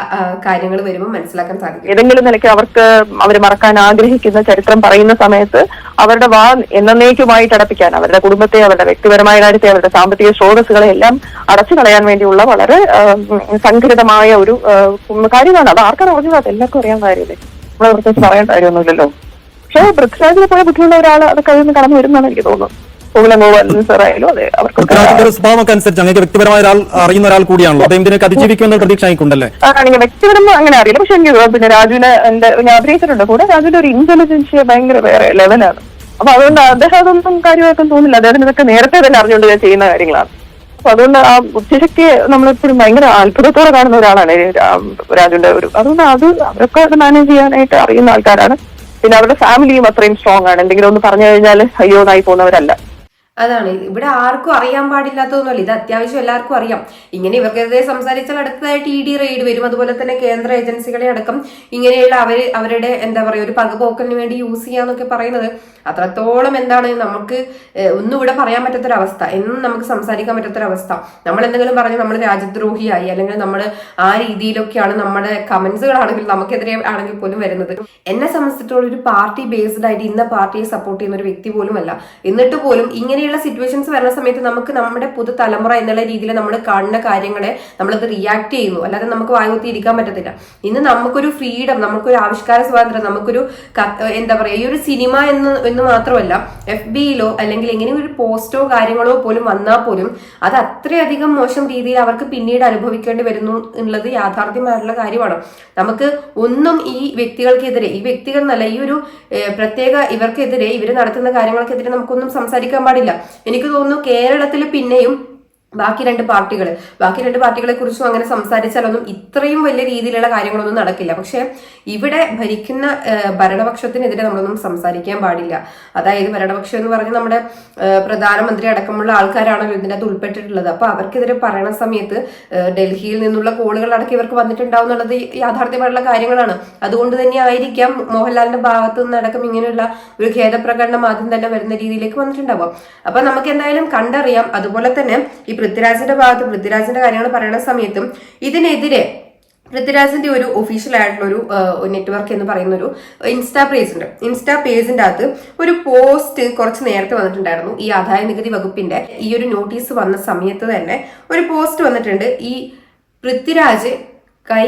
കാര്യങ്ങൾ വരുമ്പോൾ മനസ്സിലാക്കാൻ സാധിക്കും. ഏതെങ്കിലും നിലയ്ക്ക് അവർക്ക് അവർ മറക്കാൻ ആഗ്രഹിക്കുന്ന ചരിത്രം പറയുന്ന സമയത്ത് അവരുടെ വാ എന്നേക്കുമായിട്ട് അടപ്പിക്കാൻ അവരുടെ കുടുംബത്തെ അവരുടെ വ്യക്തിപരമായ കാര്യത്തെ അവരുടെ സാമ്പത്തിക സ്രോതസ്സുകളെ എല്ലാം അടച്ചു കളയാൻ വേണ്ടിയുള്ള വളരെ സംഘടിതമായ ഒരു കാര്യമാണ്. അത് ആർക്കാണ് അറിഞ്ഞത്? അത് എല്ലാവർക്കും അറിയാൻ കാര്യമില്ലേ? നമ്മളെ പ്രത്യേകിച്ച് പറയേണ്ട കാര്യമൊന്നുമില്ലല്ലോ. പക്ഷേ പൃഥ്വിരാജിനെ പോലെ ബുദ്ധിയുള്ള ഒരാൾ അത് കഴിയുന്ന കടന്നു വരുന്നതാണ് എനിക്ക് തോന്നുന്നത്. ഗോപാലൻ സാർ അതെ അവർക്ക് സ്വഭാവമൊക്കെ അനുസരിച്ച് അങ്ങേക്ക് വ്യക്തിപരമായ ഒരാൾ അറിയുന്ന ഒരാൾ കൂടിയാണല്ലോ. അദ്ദേഹം ഇതിനൊക്കെ അതിജീവിക്കുമെന്ന പ്രതീക്ഷ എനിക്കുണ്ടല്ലേ ആണെങ്കിൽ വ്യക്തിപരം അങ്ങനെ അറിയില്ല. പക്ഷെ എനിക്ക് പിന്നെ രാജുവിനെ എന്റെ ഞാൻ അഭിനയിച്ചിട്ടുണ്ട്. കൂടെ രാജുവിന്റെ ഒരു ഇന്റലിജൻസ് ഭയങ്കര വേറെ ലെവലാണ് അപ്പൊ അതുകൊണ്ട് അദ്ദേഹം അതൊന്നും കാര്യമായിട്ടും തോന്നില്ല അദ്ദേഹത്തിന് ഇതൊക്കെ നേരത്തെ തന്നെ അറിഞ്ഞുകൊണ്ട് ഞാൻ ചെയ്യുന്ന കാര്യങ്ങളാണ്. അപ്പൊ അതുകൊണ്ട് ആ ബുദ്ധിശക്തിയെ നമ്മളെപ്പോഴും ഭയങ്കര അത്ഭുതത്തോടെ കാണുന്ന ഒരാളാണ് രാജുവിന്റെ ഒരു അതുകൊണ്ട് അത് അവരൊക്കെ അത് മാനേജ് ചെയ്യാനായിട്ട് അറിയുന്ന ആൾക്കാരാണ്. പിന്നെ അവരുടെ ഫാമിലിയും അത്രയും സ്ട്രോങ് ആണ്. എന്തെങ്കിലും ഒന്ന് പറഞ്ഞു കഴിഞ്ഞാൽ അയ്യോ നായി പോകുന്നവരല്ല. അതാണ്. ഇവിടെ ആർക്കും അറിയാൻ പാടില്ലാത്തതൊന്നുമല്ല. ഇത് അത്യാവശ്യം എല്ലാവർക്കും അറിയാം. ഇങ്ങനെ ഇവർക്കെതിരെ സംസാരിച്ചാൽ അടുത്തതായിട്ട് ഇ ഡി റെയ്ഡ് വരും. അതുപോലെ തന്നെ കേന്ദ്ര ഏജൻസികളെ അടക്കം ഇങ്ങനെയുള്ള അവർ അവരുടെ എന്താ പറയുക ഒരു പകപോക്കലിന് വേണ്ടി യൂസ് ചെയ്യാന്നൊക്കെ പറയുന്നത് അത്രത്തോളം എന്താണ് നമുക്ക് ഒന്നും ഇവിടെ പറയാൻ പറ്റാത്തൊരവസ്ഥ. എന്നും നമുക്ക് സംസാരിക്കാൻ പറ്റാത്തൊരവസ്ഥ. നമ്മൾ എന്തെങ്കിലും പറഞ്ഞ് നമ്മൾ രാജ്യദ്രോഹിയായി അല്ലെങ്കിൽ നമ്മൾ ആ രീതിയിലൊക്കെയാണ് നമ്മുടെ കമന്റ്സുകളാണെങ്കിൽ നമുക്കെതിരെ ആണെങ്കിൽ പോലും വരുന്നത്. എന്നെ സംബന്ധിച്ചിടത്തോളം ഒരു പാർട്ടി ബേസ്ഡ് ആയിട്ട് ഇന്ന പാർട്ടിയെ സപ്പോർട്ട് ചെയ്യുന്ന ഒരു വ്യക്തി പോലും അല്ല എന്നിട്ട് പോലും ഇങ്ങനെയുള്ള സിറ്റുവേഷൻസ് വരുന്ന സമയത്ത് നമുക്ക് നമ്മുടെ പുതുതലമുറ എന്നുള്ള രീതിയിൽ നമ്മൾ കാണുന്ന കാര്യങ്ങളെ നമ്മളത് റിയാക്ട് ചെയ്യുന്നു. അല്ലാതെ നമുക്ക് വായുത്തി ഇരിക്കാൻ പറ്റത്തില്ല. ഇന്ന് നമുക്കൊരു ഫ്രീഡം നമുക്കൊരു ആവിഷ്കാര സ്വാതന്ത്ര്യം നമുക്കൊരു എന്താ പറയുക ഈ ഒരു സിനിമ എന്ന് എന്ന് മാത്രമല്ല എഫ് ബിയിലോ അല്ലെങ്കിൽ ഇങ്ങനെ ഒരു പോസ്റ്റോ കാര്യങ്ങളോ പോലും വന്നാൽ പോലും അത് അത്രയധികം മോശം രീതിയിൽ അവർക്ക് പിന്നീട് അനുഭവിക്കേണ്ടി വരുന്നു എന്നുള്ളത് യാഥാർത്ഥ്യമായിട്ടുള്ള കാര്യമാണ്. നമുക്ക് ഒന്നും ഈ വ്യക്തികൾക്കെതിരെ ഈ വ്യക്തികൾ എന്നല്ല ഈ ഒരു പ്രത്യേക ഇവർക്കെതിരെ ഇവർ നടത്തുന്ന കാര്യങ്ങൾക്കെതിരെ നമുക്കൊന്നും സംസാരിക്കാൻ പാടില്ല. എനിക്ക് തോന്നുന്നു കേരളത്തിൽ പിന്നെയും ബാക്കി രണ്ട് പാർട്ടികൾ ബാക്കി രണ്ട് പാർട്ടികളെ കുറിച്ചും അങ്ങനെ സംസാരിച്ചാലൊന്നും ഇത്രയും വലിയ രീതിയിലുള്ള കാര്യങ്ങളൊന്നും നടക്കില്ല. പക്ഷെ ഇവിടെ ഭരിക്കുന്ന ഭരണപക്ഷത്തിനെതിരെ നമ്മളൊന്നും സംസാരിക്കാൻ പാടില്ല. അതായത് ഭരണപക്ഷം എന്ന് പറഞ്ഞ് നമ്മുടെ പ്രധാനമന്ത്രി അടക്കമുള്ള ആൾക്കാരാണല്ലോ ഇതിനകത്ത് ഉൾപ്പെട്ടിട്ടുള്ളത്. അപ്പൊ അവർക്കെതിരെ പറയണ സമയത്ത് ഡൽഹിയിൽ നിന്നുള്ള കോളുകൾ അടക്കം ഇവർക്ക് വന്നിട്ടുണ്ടാവും എന്നുള്ളത് യാഥാർത്ഥ്യമായിട്ടുള്ള കാര്യങ്ങളാണ്. അതുകൊണ്ട് തന്നെ ആയിരിക്കാം മോഹൻലാലിന്റെ ഭാഗത്തു നിന്നടക്കം ഇങ്ങനെയുള്ള ഒരു ഖേദപ്രകടനം ആദ്യം തന്നെ വരുന്ന രീതിയിലേക്ക് വന്നിട്ടുണ്ടാവാം അപ്പൊ നമുക്ക് എന്തായാലും കണ്ടറിയാം. അതുപോലെ തന്നെ ഈ പൃഥ്വിരാജിന്റെ ഭാഗത്ത് പൃഥ്വിരാജിന്റെ കാര്യങ്ങൾ പറയുന്ന സമയത്തും ഇതിനെതിരെ പൃഥ്വിരാജിന്റെ ഒരു ഒഫീഷ്യൽ ആയിട്ടുള്ള ഒരു നെറ്റ്വർക്ക് എന്ന് പറയുന്ന ഒരു ഇൻസ്റ്റാ പേജ് ഉണ്ട്. ഇൻസ്റ്റാ പേജിന്റെ അകത്ത് ഒരു പോസ്റ്റ് കുറച്ച് നേരത്തെ വന്നിട്ടുണ്ടായിരുന്നു. ഈ ആദായ നികുതി വകുപ്പിന്റെ ഈ ഒരു നോട്ടീസ് വന്ന സമയത്ത് തന്നെ ഒരു പോസ്റ്റ് വന്നിട്ടുണ്ട്. ഈ പൃഥ്വിരാജ് കൈ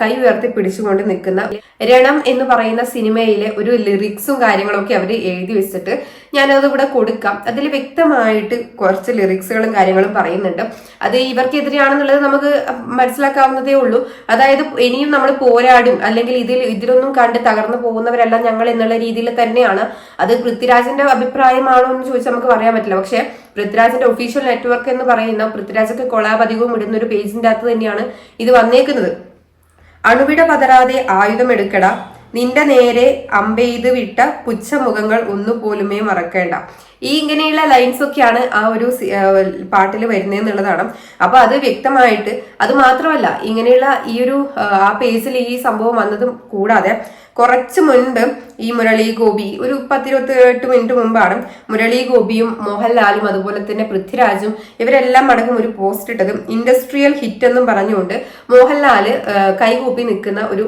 കൈ ഉയർത്തി പിടിച്ചുകൊണ്ട് നിൽക്കുന്ന രണം എന്ന് പറയുന്ന സിനിമയിലെ ഒരു ലിറിക്സും കാര്യങ്ങളൊക്കെ അവർ എഴുതി വെച്ചിട്ട് ഞാനത് ഇവിടെ കൊടുക്കാം. അതിൽ വ്യക്തമായിട്ട് കുറച്ച് ലിറിക്സുകളും കാര്യങ്ങളും പറയുന്നുണ്ട്. അത് ഇവർക്കെതിരെയാണെന്നുള്ളത് നമുക്ക് മനസ്സിലാക്കാവുന്നതേ ഉള്ളൂ. അതായത് ഇനിയും നമ്മൾ പോരാടും. അല്ലെങ്കിൽ ഇതിൽ ഇതിലൊന്നും കണ്ട് തകർന്നു പോകുന്നവരല്ല ഞങ്ങൾ എന്നുള്ള രീതിയിൽ തന്നെയാണ്. അത് പൃഥ്വിരാജിന്റെ അഭിപ്രായമാണോ എന്ന് ചോദിച്ചാൽ നമുക്ക് പറയാൻ പറ്റില്ല. പക്ഷേ പൃഥ്വിരാജിന്റെ ഒഫീഷ്യൽ നെറ്റ്വർക്ക് എന്ന് പറയുന്ന പൃഥ്വിരാജൊക്കെ കൊളാബ് അധികവും ഇടുന്ന ഒരു പേജിന്റെ അകത്ത് തന്നെയാണ് ഇത് വന്നേക്കുന്നത്. അണുവിട പതരാതെ ആയുധമെടുക്കട. നിന്റെ നേരെ അമ്പെയ്ത് വിട്ട പുച്ഛമുഖങ്ങൾ ഒന്നുപോലുമേ മറക്കേണ്ട. ഈ ഇങ്ങനെയുള്ള ലൈൻസ് ഒക്കെയാണ് ആ ഒരു പാട്ടിൽ വരുന്നതെന്നുള്ളതാണ്. അപ്പൊ അത് വ്യക്തമായിട്ട് അത് മാത്രമല്ല ഇങ്ങനെയുള്ള ഈ ഒരു ആ, പേജിൽ ഈ സംഭവം വന്നതും കൂടാതെ കുറച്ച് മുൻപ് ഈ മുരളി ഗോപി ഒരു പത്തിരുപത്തി എട്ട് മിനിറ്റ് മുമ്പാണ് മുരളി ഗോപിയും മോഹൻലാലും അതുപോലെ തന്നെ പൃഥ്വിരാജും ഇവരെല്ലാം അടക്കം ഒരു പോസ്റ്റ് ഇട്ടത്. ഇൻഡസ്ട്രിയൽ ഹിറ്റ് എന്നും പറഞ്ഞുകൊണ്ട് മോഹൻലാൽ കൈകൂപ്പി നിൽക്കുന്ന ഒരു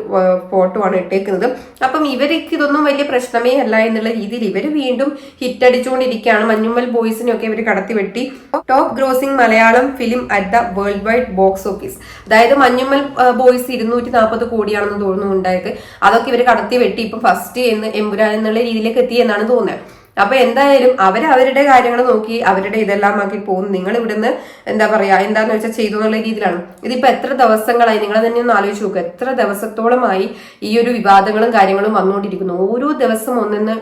ഫോട്ടോ ആണ് ഇട്ടേക്കുന്നത്. അപ്പം ഇവർക്ക് ഇതൊന്നും വലിയ പ്രശ്നമേ അല്ല എന്നുള്ള രീതിയിൽ ഇവർ വീണ്ടും ഹിറ്റ് അടിച്ചുകൊണ്ടിരിക്കുകയാണ്. മഞ്ഞുമ്മൽ ബോയ്സിനെയൊക്കെ ഇവർ കടത്തിവെട്ടി top grossing Malayalam film at the world wide box office. അതായത് മഞ്ഞുമ്മൽ ബോയ്സ് ഇരുന്നൂറ്റി നാൽപ്പത് കോടിയാണെന്ന് തോന്നുന്നു ഉണ്ടായത് അതൊക്കെ ഇവർ കടത്തി വെട്ടി ഇപ്പൊ ഫസ്റ്റ് എന്ന് എമ്പുരാൻ എന്നുള്ള രീതിയിലേക്ക് എത്തി എന്നാണ് തോന്നുന്നത് അപ്പൊ എന്തായാലും അവർ അവരുടെ കാര്യങ്ങൾ നോക്കി അവരുടെ ഇതെല്ലാം ആക്കി പോകും നിങ്ങൾ ഇവിടുന്ന് എന്താ പറയാ എന്താന്ന് വെച്ചാൽ ചെയ്തു എന്നുള്ള രീതിയിലാണ്. ഇതിപ്പോ എത്ര ദിവസങ്ങളായി? നിങ്ങൾ തന്നെ ഒന്ന് ആലോചിച്ച് നോക്കുക എത്ര ദിവസത്തോളമായി ഈ ഒരു വിവാദങ്ങളും കാര്യങ്ങളും വന്നുകൊണ്ടിരിക്കുന്നു. ഓരോ ദിവസം ഒന്നെന്ന്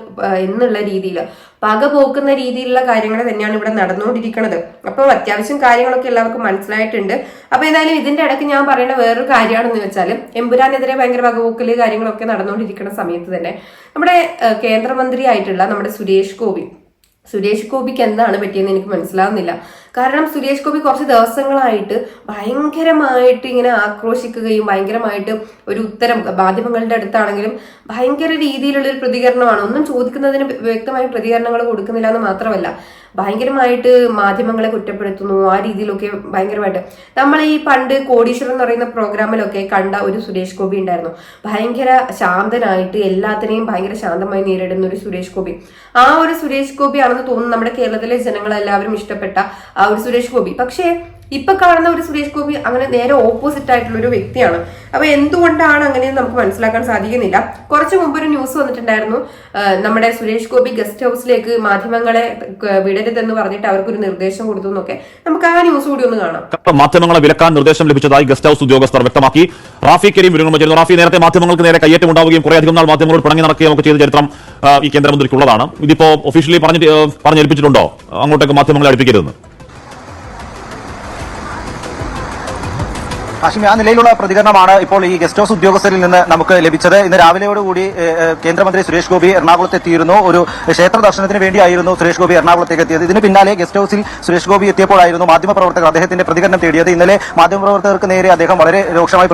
എന്നുള്ള രീതിയിൽ പക പോക്കുന്ന രീതിയിലുള്ള കാര്യങ്ങൾ തന്നെയാണ് ഇവിടെ നടന്നുകൊണ്ടിരിക്കുന്നത്. അപ്പൊ അത്യാവശ്യം കാര്യങ്ങളൊക്കെ എല്ലാവർക്കും മനസ്സിലായിട്ടുണ്ട്. അപ്പൊ ഏതായാലും ഇതിന്റെ ഇടയ്ക്ക് ഞാൻ പറയുന്ന വേറൊരു കാര്യമാണെന്ന് വെച്ചാൽ എമ്പുരാനെതിരെ ഭയങ്കര വകപോക്കൽ കാര്യങ്ങളൊക്കെ നടന്നുകൊണ്ടിരിക്കുന്ന സമയത്ത് തന്നെ നമ്മുടെ കേന്ദ്രമന്ത്രി ആയിട്ടുള്ള നമ്മുടെ സുരേഷ് ഗോപി സുരേഷ് ഗോപിക്ക് എന്താണ് പറ്റിയെന്ന് എനിക്ക് മനസ്സിലാവുന്നില്ല. കാരണം സുരേഷ് ഗോപി കുറച്ച് ദിവസങ്ങളായിട്ട് ഭയങ്കരമായിട്ട് ഇങ്ങനെ ആക്രോശിക്കുകയും ഭയങ്കരമായിട്ട് ഒരു ഉത്തരം മാധ്യമങ്ങളുടെ അടുത്താണെങ്കിലും ഭയങ്കര രീതിയിലുള്ള ഒരു പ്രതികരണമാണ്. ഒന്നും ചോദിക്കുന്നതിന് വ്യക്തമായ പ്രതികരണങ്ങൾ കൊടുക്കുന്നില്ല എന്ന് മാത്രമല്ല ഭയങ്കരമായിട്ട് മാധ്യമങ്ങളെ കുറ്റപ്പെടുത്തുന്നു. ആ രീതിയിലൊക്കെ ഭയങ്കരമായിട്ട്. നമ്മൾ ഈ പണ്ട് കോടീശ്വരൻ എന്ന് പറയുന്ന പ്രോഗ്രാമിലൊക്കെ കണ്ട ഒരു സുരേഷ് ഗോപി ഉണ്ടായിരുന്നു. ഭയങ്കര ശാന്തനായിട്ട് എല്ലാത്തിനെയും ഭയങ്കര ശാന്തമായി നേരിടുന്ന ഒരു സുരേഷ് ഗോപി. ആ ഒരു സുരേഷ് ഗോപി ആണെന്ന് തോന്നുന്നു നമ്മുടെ കേരളത്തിലെ ജനങ്ങളെല്ലാവരും ഇഷ്ടപ്പെട്ട ആ ഒരു സുരേഷ് ഗോപി. പക്ഷേ ഇപ്പൊ കാണുന്ന ഒരു സുരേഷ് ഗോപി അങ്ങനെ നേരെ ഓപ്പോസിറ്റ് ആയിട്ടുള്ള ഒരു വ്യക്തിയാണ്. അപ്പൊ എന്തുകൊണ്ടാണ് അങ്ങനെ നമുക്ക് മനസ്സിലാക്കാൻ സാധിക്കുന്നില്ല. കുറച്ചു മുമ്പ് ഒരു ന്യൂസ് വന്നിട്ടുണ്ടായിരുന്നു. നമ്മുടെ സുരേഷ് ഗോപി ഗസ്റ്റ് ഹൗസിലേക്ക് മാധ്യമങ്ങളെ വിടരുതെന്ന് പറഞ്ഞിട്ട് അവർക്കൊരു നിർദ്ദേശം കൊടുത്തു എന്നൊക്കെ നമുക്ക് ആ ന്യൂസ് കൂടി ഒന്ന് കാണാം. മാധ്യമങ്ങളെ വിലക്കാൻ നിർദ്ദേശം ലഭിച്ചതായി ഗസ്റ്റ് ഹൗസ് ഉദ്യോഗസ്ഥർ വ്യക്തമാക്കി. റാഫി കരീം വിരുന്നു റാഫി നേരത്തെ മാധ്യമങ്ങൾക്ക് നേരെ കയ്യേറ്റം ഉണ്ടാവുകയും കുറെ അധികം നാൾ മാധ്യമങ്ങളോട് പിണങ്ങി നടക്കുകയും ഒക്കെ ചെയ്ത ചരിത്രം ഈ കേന്ദ്രമന്ത്രിക്കുള്ളതാണ്. ഇതിപ്പോ ഒഫീഷ്യലി പറഞ്ഞു പറഞ്ഞേൽപ്പിച്ചിട്ടുണ്ടോ അങ്ങോട്ടേക്ക് മാധ്യമങ്ങളെ അടുപ്പിക്കരുതെന്ന്. ഹാഷിമി ആ നിലയിലുള്ള പ്രതികരണമാണ് ഇപ്പോൾ ഈ ഗസ്റ്റ് ഹൌസ് ഉദ്യോഗസ്ഥരിൽ നിന്ന് നമുക്ക് ലഭിച്ചത്. ഇന്ന് രാവിലെയോടുകൂടി കേന്ദ്രമന്ത്രി സുരേഷ് ഗോപി എറണാകുളത്ത് എത്തിയിരുന്നു ഒരു ക്ഷേത്ര ദർശനത്തിന് വേണ്ടിയായിരുന്നു സുരേഷ് ഗോപി എറണാകുളത്തേക്ക് എത്തിയത് ഇതിന് പിന്നാലെ ഗസ്റ്റ് ഹൌസിൽ സുരേഷ് ഗോപി എത്തിയപ്പോഴായിരുന്നു മാധ്യമപ്രവർത്തകർ അദ്ദേഹത്തിന്റെ പ്രതികരണം തേടിയത്. ഇന്നലെ മാധ്യമപ്രവർത്തകർക്ക് നേരെ അദ്ദേഹം വളരെ രൂക്ഷമായി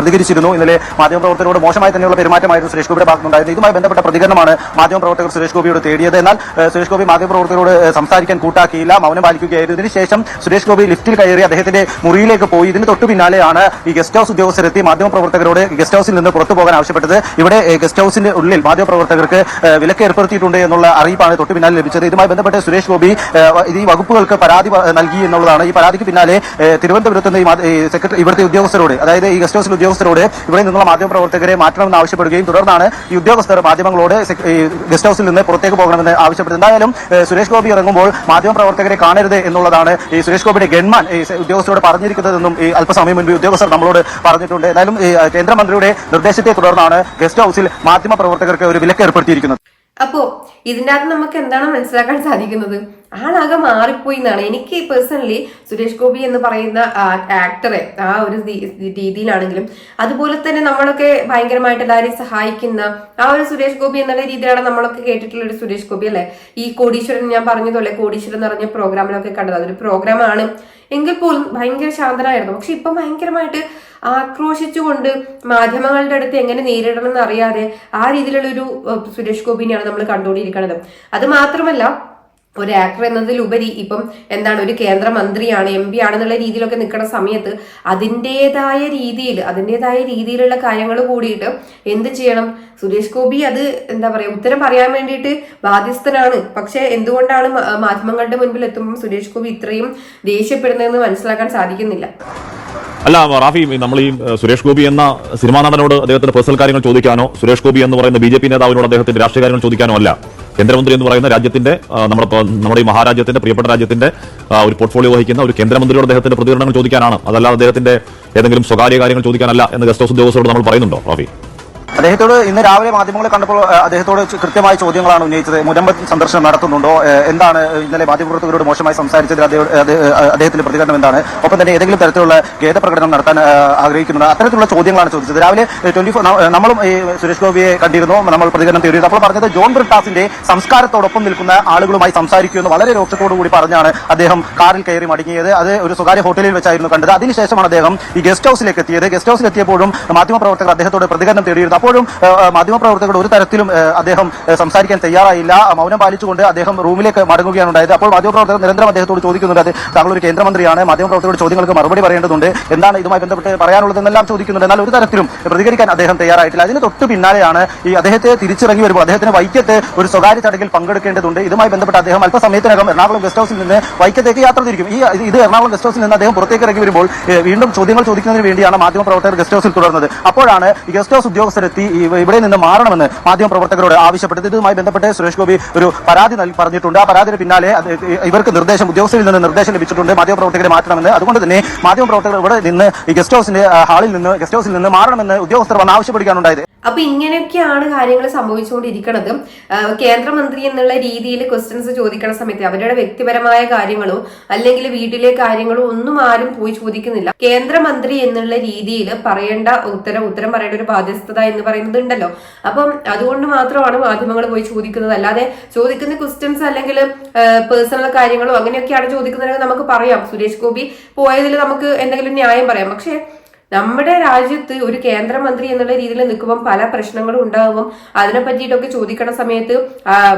പ്രതികരിച്ചിരുന്നു. ഇന്നലെ മാധ്യമപ്രവർത്തകരോട് മോശമായി തന്നെയുള്ള പെരുമാറ്റമായിരുന്നു സുരേഷ് ഗോപിയുടെ ഭാഗത്തുണ്ടായത് ഇതുമായി ബന്ധപ്പെട്ട പ്രതികരണമാണ് മാധ്യമപ്രവർത്തകർ സുരേഷ് ഗോപിയോട് തേടിയത്. എന്നാൽ സുരേഷ് ഗോപി മാധ്യമപ്രവർത്തകരോട് പ്രവർത്തകരോട് സംസാരിക്കാൻ കൂട്ടാക്കിയില്ല മൗനം പാലിക്കുകയായിരുന്നു. ഇതിനുശേഷം സുരേഷ് ഗോപി ലിഫ്റ്റിൽ കയറി അദ്ദേഹത്തിന്റെ മുറിയിലേക്ക് പോയി. ഇതിന് തൊട്ടു പിന്നാലെയാണ് ഈ ഗസ്റ്റ് ഹൌസ് ഉദ്യോഗസ്ഥരെത്തി മാധ്യമപ്രവർത്തകരോട് ഗസ്റ്റ് ഹൌസിൽ നിന്ന് പുറത്തു പോകാൻ ആവശ്യപ്പെട്ടത്. ഇവിടെ ഗസ്റ്റ് ഹൌസിന്റെ ഉള്ളിൽ മാധ്യമപ്രവർത്തകർക്ക് വിലക്ക് ഏർപ്പെടുത്തിയിട്ടുണ്ട് എന്നുള്ള അറിയിപ്പാണ് തൊട്ടു പിന്നാലെ ലഭിച്ചത്. ഇതുമായി ബന്ധപ്പെട്ട് സുരേഷ് ഗോപി ഈ വകുപ്പുകൾക്ക് പരാതി നൽകി എന്നുള്ളതാണ്. ഈ പരാതിക്ക് പിന്നാലെ തിരുവനന്തപുരത്ത് നിന്ന് സെക്രട്ടറി ഇവിടുത്തെ ഉദ്യോഗസ്ഥരോട് അതായത് ഈ ഗസ്റ്റ് ഹൌസിലെ ഉദ്യോഗസ്ഥരോട് ഇവിടെ നിന്നുള്ള മാധ്യമപ്രവർത്തകരെ മാറ്റണമെന്ന് ആവശ്യപ്പെടുകയും തുടർന്നാണ് ഈ ഉദ്യോഗസ്ഥർ മാധ്യമങ്ങളോട് ഗസ്റ്റ് ഹൌസിൽ നിന്ന് പുറത്തേക്ക് പോകണമെന്ന് ആവശ്യപ്പെട്ടത്. എന്തായാലും സുരേഷ് ഗോപി ഇറങ്ങുമ്പോൾ മാധ്യമപ്രവർത്തകരെ കാണരുത് എന്നുള്ളതാണ് ഈ സുരേഷ് ഗോപിയുടെ ഗൺമാൻ ഉദ്യോഗസ്ഥരോട് പറഞ്ഞിരിക്കുന്നതെന്നും ഈ അല്പസമയം മുൻപ് ഉദ്യോഗസ്ഥർ നമ്മളോട് പറഞ്ഞിട്ടുണ്ട്. ഏതായാലും കേന്ദ്രമന്ത്രിയുടെ നിർദ്ദേശത്തെ തുടർന്നാണ് ഗസ്റ്റ് ഹൌസിൽ മാധ്യമപ്രവർത്തകർക്ക് ഒരു വിലക്ക് ഏർപ്പെടുത്തിയിരിക്കുന്നത് അപ്പോ ഇതിന്റെ അകത്ത് നമുക്ക് എന്താണ് മനസ്സിലാക്കാൻ സാധിക്കുന്നത്? ആളാകെ മാറിപ്പോയി എന്നാണ്. എനിക്ക് പേഴ്സണലി സുരേഷ് ഗോപി എന്ന് പറയുന്ന ആക്ടറെ ആ ഒരു രീതിയിലാണെങ്കിലും അതുപോലെ തന്നെ നമ്മളൊക്കെ ഭയങ്കരമായിട്ട് എല്ലാവരെയും സഹായിക്കുന്ന ആ ഒരു സുരേഷ് ഗോപി എന്നുള്ള രീതിയിലാണ് നമ്മളൊക്കെ കേട്ടിട്ടുള്ള ഒരു സുരേഷ് ഗോപി അല്ലെ? ഈ കോടീശ്വരൻ ഞാൻ പറഞ്ഞതുപോലെ കോടീശ്വരൻ എന്ന് പറഞ്ഞ പ്രോഗ്രാമിലൊക്കെ കണ്ടത്. അതൊരു പ്രോഗ്രാമാണ് എങ്കിൽ പോലും ഭയങ്കര ശാന്തനായിരുന്നു. പക്ഷെ ഇപ്പം ഭയങ്കരമായിട്ട് ആക്രോശിച്ചുകൊണ്ട് മാധ്യമങ്ങളുടെ അടുത്ത് എങ്ങനെ നേരിടണം എന്ന് അറിയാതെ ആ രീതിയിലുള്ള ഒരു സുരേഷ് ഗോപിനെയാണ് നമ്മൾ കണ്ടുകൊണ്ടിരിക്കുന്നത്. അത് മാത്രമല്ല ഒരു ആക്ടർ എന്നതിലുപരി ഇപ്പം എന്താണ് ഒരു കേന്ദ്രമന്ത്രിയാണ് എം പി ആണെന്നുള്ള രീതിയിലൊക്കെ നിൽക്കുന്ന സമയത്ത് അതിന്റെതായ രീതിയിൽ അതിന്റെതായ രീതിയിലുള്ള കാര്യങ്ങൾ കൂടിയിട്ട് എന്ത് ചെയ്യണം? സുരേഷ് ഗോപി അത് എന്താ പറയുക ഉത്തരം പറയാൻ വേണ്ടിയിട്ട് ബാധ്യസ്ഥനാണ്. പക്ഷെ എന്തുകൊണ്ടാണ് മാധ്യമങ്ങളുടെ മുൻപിൽ എത്തുമ്പോൾ സുരേഷ് ഗോപി ഇത്രയും ദേഷ്യപ്പെടുന്നതെന്ന് മനസ്സിലാക്കാൻ സാധിക്കുന്നില്ല. അല്ല റാഫി നമ്മൾ ഈ സുരേഷ് ഗോപി എന്ന സിനിമാ നടനോട് അദ്ദേഹത്തിന്റെ പേഴ്സണൽ കാര്യങ്ങൾ ചോദിക്കാനോ സുരേഷ് ഗോപി എന്ന് പറയുന്ന ബി ജെ പി നേതാവിനോട് അദ്ദേഹത്തിന്റെ രാഷ്ട്രീയ കാര്യങ്ങൾ ചോദിക്കാനോ അല്ല. കേന്ദ്രമന്ത്രി എന്ന് പറയുന്ന രാജ്യത്തിന്റെ നമ്മുടെ നമ്മുടെ ഈ മഹാരാജ്യത്തിന്റെ പ്രിയപ്പെട്ട രാജ്യത്തിന്റെ ഒരു പോർട്ട്ഫോളിയോ വഹിക്കുന്ന ഒരു കേന്ദ്രമന്ത്രിയോട് അദ്ദേഹത്തിന്റെ പ്രതികരണങ്ങൾ ചോദിക്കാനാണ്. അതല്ലാതെ അദ്ദേഹത്തിന്റെ ഏതെങ്കിലും സ്വകാര്യ കാര്യങ്ങൾ ചോദിക്കാനല്ല എന്ന് ഗസ്റ്റ് ഹൗസ് ഉദ്യോഗസ്ഥരോട് നമ്മൾ പറയുന്നുണ്ടോ റാഫി? അദ്ദേഹത്തോട് ഇന്ന് രാവിലെ മാധ്യമങ്ങളെ കണ്ടപ്പോൾ അദ്ദേഹത്തോട് കൃത്യമായ ചോദ്യങ്ങളാണ് ഉന്നയിച്ചത്. മുരമ്പത്ത് സന്ദർശനം നടത്തുന്നുണ്ടോ? എന്താണ് ഇന്നലെ മാധ്യമപ്രവർത്തകരോട് മോശമായി സംസാരിച്ചതിൽ അദ്ദേഹം- അദ്ദേഹത്തിന്റെ പ്രതികരണം എന്താണ്? ഒപ്പം തന്നെ ഏതെങ്കിലും തരത്തിലുള്ള ഖേദ പ്രകടനം നടത്താൻ ആഗ്രഹിക്കുന്നുണ്ടോ? അത്തരത്തിലുള്ള ചോദ്യങ്ങളാണ് ചോദിച്ചത്. രാവിലെ ട്വന്റി നമ്മളും ഈ സുരേഷ് ഗോപിയെ കണ്ടിരുന്നു. നമ്മൾ പ്രതികരണം തേടിയത് അപ്പോൾ പറഞ്ഞത് ജോൺ ബ്രിട്ടാസിന്റെ സംസ്കാരത്തോടൊപ്പം നിൽക്കുന്ന ആളുകളുമായി സംസാരിക്കുമെന്ന് വളരെ കൂടി പറഞ്ഞാണ് അദ്ദേഹം കാറിൽ കയറി മടങ്ങിയത്. അത് ഒരു സ്വകാര്യ ഹോട്ടലിൽ വെച്ചായിരുന്നു കണ്ടത്. അതിനുശേഷമാണ് അദ്ദേഹം ഈ ഗസ്റ്റ് ഹൌസിലേക്ക് എത്തിയത്. ഗസ്റ്റ് ഹൌസിൽ എത്തിയപ്പോഴും മാധ്യമപ്രവർത്തകർ അദ്ദേഹത്തോട് പ്രതികരണം തേടിയിരുന്നു. അപ്പോഴും മാധ്യമപ്രവർത്തകരോട് ഒരു തരത്തിലും അദ്ദേഹം സംസാരിക്കാൻ തയ്യാറായില്ല. മൗനം പാലിച്ചുകൊണ്ട് അദ്ദേഹം റൂമിലേക്ക് മടങ്ങുകയാണ് ഉണ്ടായത്. അപ്പോൾ മാധ്യമപ്രവർത്തകർ നിരന്തരം അദ്ദേഹത്തോട് ചോദിക്കുന്നുണ്ട്. അത് താങ്കൾ ഒരു കേന്ദ്രമന്ത്രിയാണ്. മാധ്യമപ്രവർത്തകരുടെ ചോദ്യങ്ങൾക്ക് മറുപടി പറയേണ്ടതുണ്ട്. എന്താണ് ഇതുമായി ബന്ധപ്പെട്ട് പറയാനുള്ളതെന്നെല്ലാം ചോദിക്കുന്നുണ്ട്. എന്നാൽ ഒരു തരത്തിലും പ്രതികരിക്കാൻ അദ്ദേഹം തയ്യാറായിട്ടില്ല. അതിന് തൊട്ട് പിന്നാലെയാണ് ഈ അദ്ദേഹത്തെ തിരിച്ചിറങ്ങി വരുമ്പോൾ അദ്ദേഹത്തിന് വൈക്കത്ത് ഒരു സ്വകാര്യ ചടങ്ങിൽ പങ്കെടുക്കേണ്ടതുണ്ട്. ഇതുമായി ബന്ധപ്പെട്ട് അദ്ദേഹം അല്പസമയത്തിനകം എറണാകുളം ഗസ്റ്റ് ഹൌസിൽ നിന്ന് വൈക്കത്തേക്ക് യാത്ര തിരിക്കും. ഈ ഇത് എറണാകുളം ഗസ്റ്റ് ഹൌസിൽ നിന്ന് അദ്ദേഹം പുറത്തേക്ക് ഇറങ്ങി വരുമ്പോൾ വീണ്ടും ചോദ്യങ്ങൾ ചോദിക്കുന്നതിന് വേണ്ടിയാണ് മാധ്യമപ്രവർത്തകർ ഗസ്റ്റ് ഹൌസിൽ തുടർന്നത്. അപ്പോഴാണ് ഗസ്റ്റ് ഹൌസ് ഉദ്യോഗസ്ഥരെത്തി ഈ ഇവിടെ നിന്ന് മാറണമെന്ന് മാധ്യമപ്രവർത്തകരോട് ആവശ്യപ്പെട്ടത്. ഇതുമായി ബന്ധപ്പെട്ട് സുരേഷ് ഗോപി ഒരു പരാതി പറഞ്ഞിട്ടുണ്ട്. ആ പരാതിയുടെ പിന്നാലെ ഇവർക്ക് നിർദ്ദേശം ഉദ്യോഗസ്ഥരിൽ നിന്ന് നിർദ്ദേശം ലഭിച്ചിട്ടുണ്ട്. മാധ്യമപ്രവർത്തകരെ മാറ്റണമെന്ന്. അതുകൊണ്ട് തന്നെ മാധ്യമപ്രവർത്തകർ ഇവിടെ നിന്ന് ഗസ്റ്റ് ഹൗസിന്റെ ഹാളിൽ നിന്ന് ഗസ്റ്റ് ഹൗസിൽ നിന്ന് മാറണമെന്ന് ഉദ്യോഗസ്ഥർ വന്ന് ആവശ്യപ്പെടുകയാണുണ്ടായത്. അപ്പൊ ഇങ്ങനെയൊക്കെയാണ് കാര്യങ്ങൾ സംഭവിച്ചുകൊണ്ടിരിക്കുന്നത്. കേന്ദ്രമന്ത്രി എന്നുള്ള രീതിയിൽ ക്വസ്റ്റ്യൻസ് ചോദിക്കണ സമയത്ത് അവരുടെ വ്യക്തിപരമായ കാര്യങ്ങളോ അല്ലെങ്കിൽ വീട്ടിലെ കാര്യങ്ങളോ ഒന്നും ആരും പോയി ചോദിക്കുന്നില്ല. കേന്ദ്രമന്ത്രി എന്നുള്ള രീതിയിൽ പറയേണ്ട ഉത്തരം ഉത്തരം പറയേണ്ട ഒരു ബാധ്യസ്ഥത എന്ന് പറയുന്നത് ഉണ്ടല്ലോ. അപ്പം അതുകൊണ്ട് മാത്രമാണ് മാധ്യമങ്ങൾ പോയി ചോദിക്കുന്നത്. അല്ലാതെ ചോദിക്കുന്ന ക്വസ്റ്റ്യൻസ് അല്ലെങ്കിൽ പേഴ്സണൽ കാര്യങ്ങളോ അങ്ങനെയൊക്കെയാണ് ചോദിക്കുന്നതെങ്കിൽ നമുക്ക് പറയാം. സുരേഷ് ഗോപി പോയതിൽ നമുക്ക് എന്തെങ്കിലും ന്യായം പറയാം. പക്ഷേ നമ്മുടെ രാജ്യത്ത് ഒരു കേന്ദ്രമന്ത്രി എന്നുള്ള രീതിയിൽ നിൽക്കുമ്പോൾ പല പ്രശ്നങ്ങളും ഉണ്ടാവും. അതിനെ പറ്റിയിട്ടൊക്കെ ചോദിക്കണ സമയത്ത്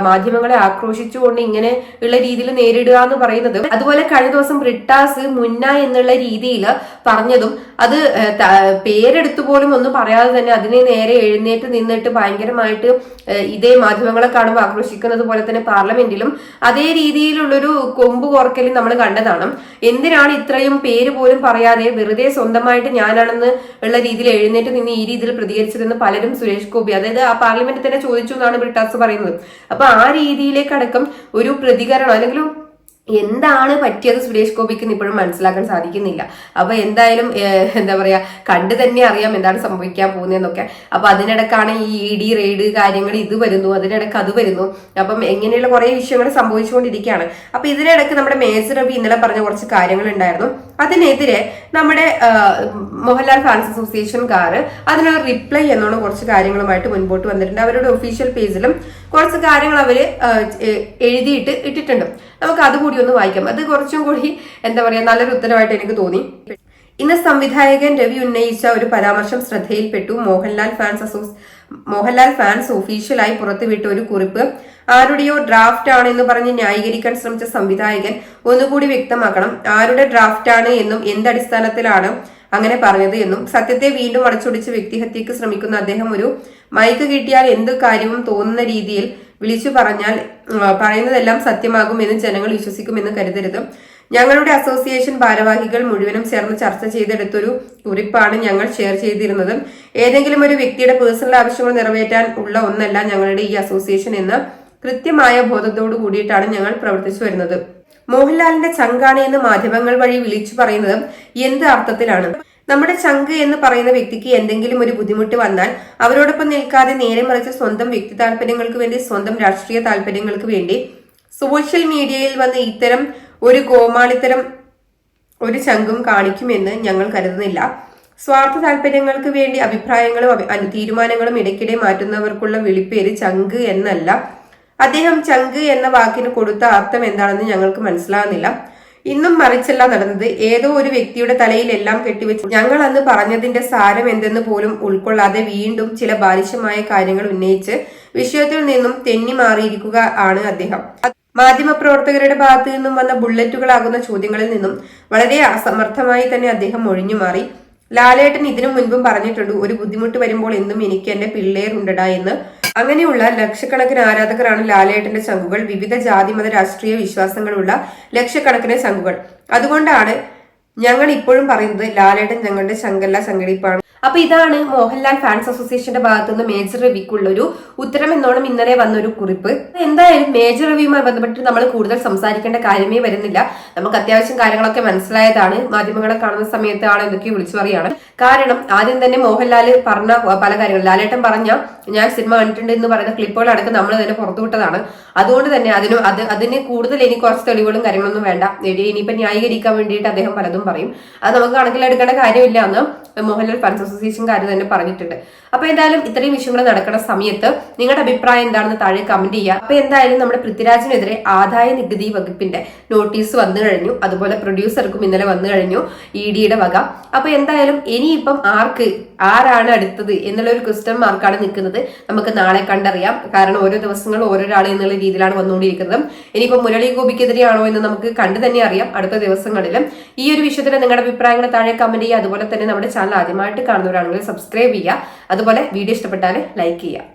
മാധ്യമങ്ങളെ ആക്രോശിച്ചുകൊണ്ട് ഇങ്ങനെ ഉള്ള രീതിയിൽ നേരിടുക എന്ന് പറയുന്നത് അതുപോലെ കഴിഞ്ഞ ദിവസം റിട്ടാസ് മുന്ന എന്നുള്ള രീതിയിൽ പറഞ്ഞതും അത് പേരെടുത്തു പോലും ഒന്നും പറയാതെ തന്നെ അതിനെ നേരെ എഴുന്നേറ്റ് നിന്നിട്ട് ഭയങ്കരമായിട്ട് ഇതേ മാധ്യമങ്ങളെ കാണുമ്പോൾ ആക്രോശിക്കുന്നത് പോലെ തന്നെ പാർലമെന്റിലും അതേ രീതിയിലുള്ളൊരു കൊമ്പ് കോർക്കലും നമ്മൾ കണ്ടതാണ്. എന്തിനാണ് ഇത്രയും പേര് പോലും പറയാതെ വെറുതെ സ്വന്തമായിട്ട് ഞാനാണെന്ന് ഉള്ള രീതിയിൽ എഴുന്നേറ്റ് നിന്ന് ഈ രീതിയിൽ പ്രതികരിച്ചതെന്ന് പലരും സുരേഷ് ഗോപി അതായത് ആ പാർലമെന്റിൽ തന്നെ ചോദിച്ചു എന്നാണ് ബ്രിട്ടാസ് പറയുന്നത്. അപ്പൊ ആ രീതിയിലേക്കടക്കം ഒരു പ്രതികരണം അല്ലെങ്കിൽ എന്താണ് പറ്റിയത് സുരേഷ് ഗോപിക്ക് ഇപ്പോഴും മനസ്സിലാക്കാൻ സാധിക്കുന്നില്ല. അപ്പൊ എന്തായാലും എന്താ പറയാ കണ്ടു തന്നെ അറിയാം എന്താണ് സംഭവിക്കാൻ പോകുന്നതെന്നൊക്കെ. അപ്പൊ അതിനിടക്കാണ് ഈ ഇ ഡി റെയ്ഡ് കാര്യങ്ങൾ ഇത് വരുന്നു അതിനിടക്ക് അത് വരുന്നു. അപ്പം എങ്ങനെയുള്ള കുറെ വിഷയങ്ങൾ സംഭവിച്ചുകൊണ്ടിരിക്കുകയാണ്. അപ്പൊ ഇതിനിടക്ക് നമ്മുടെ മേജർ രവി ഇന്നലെ പറഞ്ഞ കുറച്ച് കാര്യങ്ങൾ ഉണ്ടായിരുന്നു അതിനെതിരെ നമ്മുടെ മോഹൻലാൽ ഫാൻസ് അസോസിയേഷൻകാർ അതിനൊരു റിപ്ലൈ എന്നോണം കുറച്ച് കാര്യങ്ങളുമായിട്ട് മുൻപോട്ട് വന്നിട്ടുണ്ട്. അവരുടെ ഒഫീഷ്യൽ പേജിലും കുറച്ച് കാര്യങ്ങൾ എ- എഴുതിയിട്ട് ഇട്ടിട്ടുണ്ട്. നമുക്ക് അതുകൂടി ഒന്ന് വായിക്കാം. അത് കുറച്ചും കൂടി എന്താ പറയാ നല്ലൊരു ഉത്തരവായിട്ട് എനിക്ക് തോന്നി. ഇന്ന് സംവിധായകൻ രവി ഉന്നയിച്ച ഒരു പരാമർശം ശ്രദ്ധയിൽപ്പെട്ടു. മോഹൻലാൽ ഫാൻസ് അസോസ് മോഹൻലാൽ ഫാൻസ് ഒഫീഷ്യലായി പുറത്തുവിട്ട ഒരു കുറിപ്പ്. ആരുടെയോ ഡ്രാഫ്റ്റ് ആണ് എന്ന് പറഞ്ഞ് ന്യായീകരിക്കാൻ ശ്രമിച്ച സംവിധായകൻ ഒന്നുകൂടി വ്യക്തമാക്കണം. ആരുടെ ഡ്രാഫ്റ്റ് ആണ് എന്നും എന്തടിസ്ഥാനത്തിലാണ് അങ്ങനെ പറഞ്ഞത് എന്നും. സത്യത്തെ വീണ്ടും അടച്ചൊടിച്ച് വ്യക്തിഹത്യക്ക് ശ്രമിക്കുന്ന അദ്ദേഹം ഒരു മൈക്ക് കിട്ടിയാൽ എന്ത് കാര്യവും തോന്നുന്ന രീതിയിൽ വിളിച്ചു പറഞ്ഞാൽ പറയുന്നതെല്ലാം പറയുന്നതെല്ലാം സത്യമാകുമെന്ന് ജനങ്ങൾ വിശ്വസിക്കുമെന്ന് കരുതരുത്. ഞങ്ങളുടെ അസോസിയേഷൻ ഭാരവാഹികൾ മുഴുവനും ചേർന്ന് ചർച്ച ചെയ്തെടുത്തൊരു കുറിപ്പാണ് ഞങ്ങൾ ഷെയർ ചെയ്തിരുന്നത്. ഏതെങ്കിലും ഒരു വ്യക്തിയുടെ പേഴ്സണൽ ആവശ്യങ്ങൾ നിറവേറ്റാൻ ഉള്ള ഒന്നല്ല ഞങ്ങളുടെ ഈ അസോസിയേഷൻ എന്ന് കൃത്യമായ ബോധത്തോടു കൂടിയിട്ടാണ് ഞങ്ങൾ പ്രവർത്തിച്ചു വരുന്നത്. മോഹൻലാലിന്റെ ചങ്കാണി എന്ന് മാധ്യമങ്ങൾ വഴി വിളിച്ചു പറയുന്നത് എന്ത് അർത്ഥത്തിലാണ്? നമ്മുടെ ചങ്ക് എന്ന് പറയുന്ന വ്യക്തിക്ക് എന്തെങ്കിലും ഒരു ബുദ്ധിമുട്ട് വന്നാൽ അവരോടൊപ്പം നിൽക്കാതെ നേരെ മറിച്ച് സ്വന്തം വ്യക്തി താല്പര്യങ്ങൾക്ക് വേണ്ടി സ്വന്തം രാഷ്ട്രീയ താല്പര്യങ്ങൾക്ക് വേണ്ടി സോഷ്യൽ മീഡിയയിൽ വന്ന് ഇത്തരം ഒരു കോമാളിത്തരം ഒരു ചങ്കും കാണിക്കുമെന്ന് ഞങ്ങൾ കരുതുന്നില്ല. സ്വാർത്ഥ താല്പര്യങ്ങൾക്ക് വേണ്ടി അഭിപ്രായങ്ങളും തീരുമാനങ്ങളും ഇടയ്ക്കിടെ മാറ്റുന്നവർക്കുള്ള വിളിപ്പേര് ചങ്ക് എന്നല്ല. അദ്ദേഹം ചങ്ക് എന്ന വാക്കിന് കൊടുത്ത അർത്ഥം എന്താണെന്ന് ഞങ്ങൾക്ക് മനസ്സിലാകുന്നില്ല. ഇന്നും മറിച്ചല്ല നടന്നത്. ഏതോ ഒരു വ്യക്തിയുടെ തലയിൽ എല്ലാം കെട്ടിവെച്ചു. ഞങ്ങൾ അന്ന് പറഞ്ഞതിന്റെ സാരം എന്തെന്ന് പോലും ഉൾക്കൊള്ളാതെ വീണ്ടും ചില ബാലിശമായ കാര്യങ്ങൾ ഉന്നയിച്ച് വിഷയത്തിൽ നിന്നും തെന്നി മാറിയിരിക്കുക ആണ് അദ്ദേഹം. മാധ്യമപ്രവർത്തകരുടെ ഭാഗത്തു നിന്നും വന്ന ബുള്ളറ്റുകളാകുന്ന ചോദ്യങ്ങളിൽ നിന്നും വളരെ അസമർത്ഥമായി തന്നെ അദ്ദേഹം ഒഴിഞ്ഞു മാറി. ലാലേട്ടൻ ഇതിനു മുൻപും പറഞ്ഞിട്ടുണ്ട് ഒരു ബുദ്ധിമുട്ട് വരുമ്പോൾ എന്നും എനിക്ക് എന്റെ പിള്ളേരുണ്ടടാ എന്ന്. അങ്ങനെയുള്ള ലക്ഷക്കണക്കിന് ആരാധകരാണ് ലാലേട്ടന്റെ ചങ്കുകൾ വിവിധ ജാതി മത രാഷ്ട്രീയ വിശ്വാസങ്ങളുള്ള ലക്ഷക്കണക്കിന് ചങ്കുകൾ അതുകൊണ്ടാണ് ഞങ്ങൾ ഇപ്പോഴും പറയുന്നത് ലാലേട്ടൻ ഞങ്ങളുടെ ചങ്കല്ല സംഘടിപ്പാണ്. അപ്പൊ ഇതാണ് മോഹൻലാൽ ഫാൻസ് അസോസിയേഷന്റെ ഭാഗത്തുനിന്ന് മേജർ രവിക്കുള്ള ഒരു ഉത്തരം എന്നോണം ഇന്നലെ വന്ന ഒരു കുറിപ്പ്. എന്തായാലും മേജർ രവിയുമായി ബന്ധപ്പെട്ട് നമ്മൾ കൂടുതൽ സംസാരിക്കേണ്ട കാര്യമേ വരുന്നില്ല. നമുക്ക് അത്യാവശ്യം കാര്യങ്ങളൊക്കെ മനസ്സിലായതാണ്. മാധ്യമങ്ങളെ കാണുന്ന സമയത്ത് ആണ് ഇതൊക്കെ വിളിച്ചു പറയാണ്. കാരണം ആദ്യം തന്നെ മോഹൻലാൽ പറഞ്ഞ പല കാര്യങ്ങളും ലാലേട്ടൻ പറഞ്ഞ ഞാൻ സിനിമ കണ്ടിട്ടുണ്ട് എന്ന് പറയുന്ന ക്ലിപ്പുകൾ അടക്കം നമ്മൾ തന്നെ പുറത്തുവിട്ടതാണ്. അതുകൊണ്ട് തന്നെ അതിന് അത് അതിന് കൂടുതൽ ഇനി കുറച്ച് തെളിവുകളും കാര്യങ്ങളൊന്നും വേണ്ട. ഇനി ഇനിയിപ്പോ ന്യായീകരിക്കാൻ വേണ്ടിയിട്ട് അദ്ദേഹം പലതും പറയും. അത് നമുക്ക് കണക്കിലെടുക്കേണ്ട കാര്യമില്ല. എന്ന് മോഹൻലാൽ ഫാൻസ് അസോസിയേഷൻകാർ തന്നെ പറഞ്ഞിട്ടുണ്ട്. അപ്പൊ എന്തായാലും ഇത്രയും വിഷയങ്ങൾ നടക്കുന്ന സമയത്ത് നിങ്ങളുടെ അഭിപ്രായം എന്താണെന്ന് താഴെ കമന്റ് ചെയ്യുക. അപ്പൊ എന്തായാലും നമ്മുടെ പൃഥ്വിരാജിനെതിരെ ആദായ നികുതി വകുപ്പിന്റെ നോട്ടീസ് വന്നു കഴിഞ്ഞു. അതുപോലെ പ്രൊഡ്യൂസർക്കും ഇന്നലെ വന്നു കഴിഞ്ഞു ഇ ഡിയുടെ വക. അപ്പൊ എന്തായാലും ഇനിയിപ്പം ആർക്ക് ആരാണ് അടുത്തത് എന്നുള്ള ഒരു ക്വസ്റ്റ്യൻ മാർക്കാണ് നിൽക്കുന്നത്. നമുക്ക് നാളെ കണ്ടറിയാം. കാരണം ഓരോ ദിവസങ്ങളും ഓരോരാൾ എന്നുള്ള രീതിയിലാണ് വന്നുകൊണ്ടിരിക്കുന്നത്. ഇനിയിപ്പോൾ മുരളി ഗോപിക്കെതിരെയാണോ എന്ന് നമുക്ക് കണ്ടു തന്നെ അറിയാം അടുത്ത ദിവസങ്ങളിലും. ഈ ഒരു വിഷയത്തിൽ നിങ്ങളുടെ അഭിപ്രായങ്ങൾ താഴെ കമന്റ് ചെയ്യുക. അതുപോലെ തന്നെ നമ്മുടെ ചാനൽ ആദ്യമായിട്ട് കാണുന്നവരാണെങ്കിൽ സബ്സ്ക്രൈബ് ചെയ്യുക. അതുപോലെ വീഡിയോ ഇഷ്ടപ്പെട്ടാൽ ലൈക്ക് ചെയ്യുക.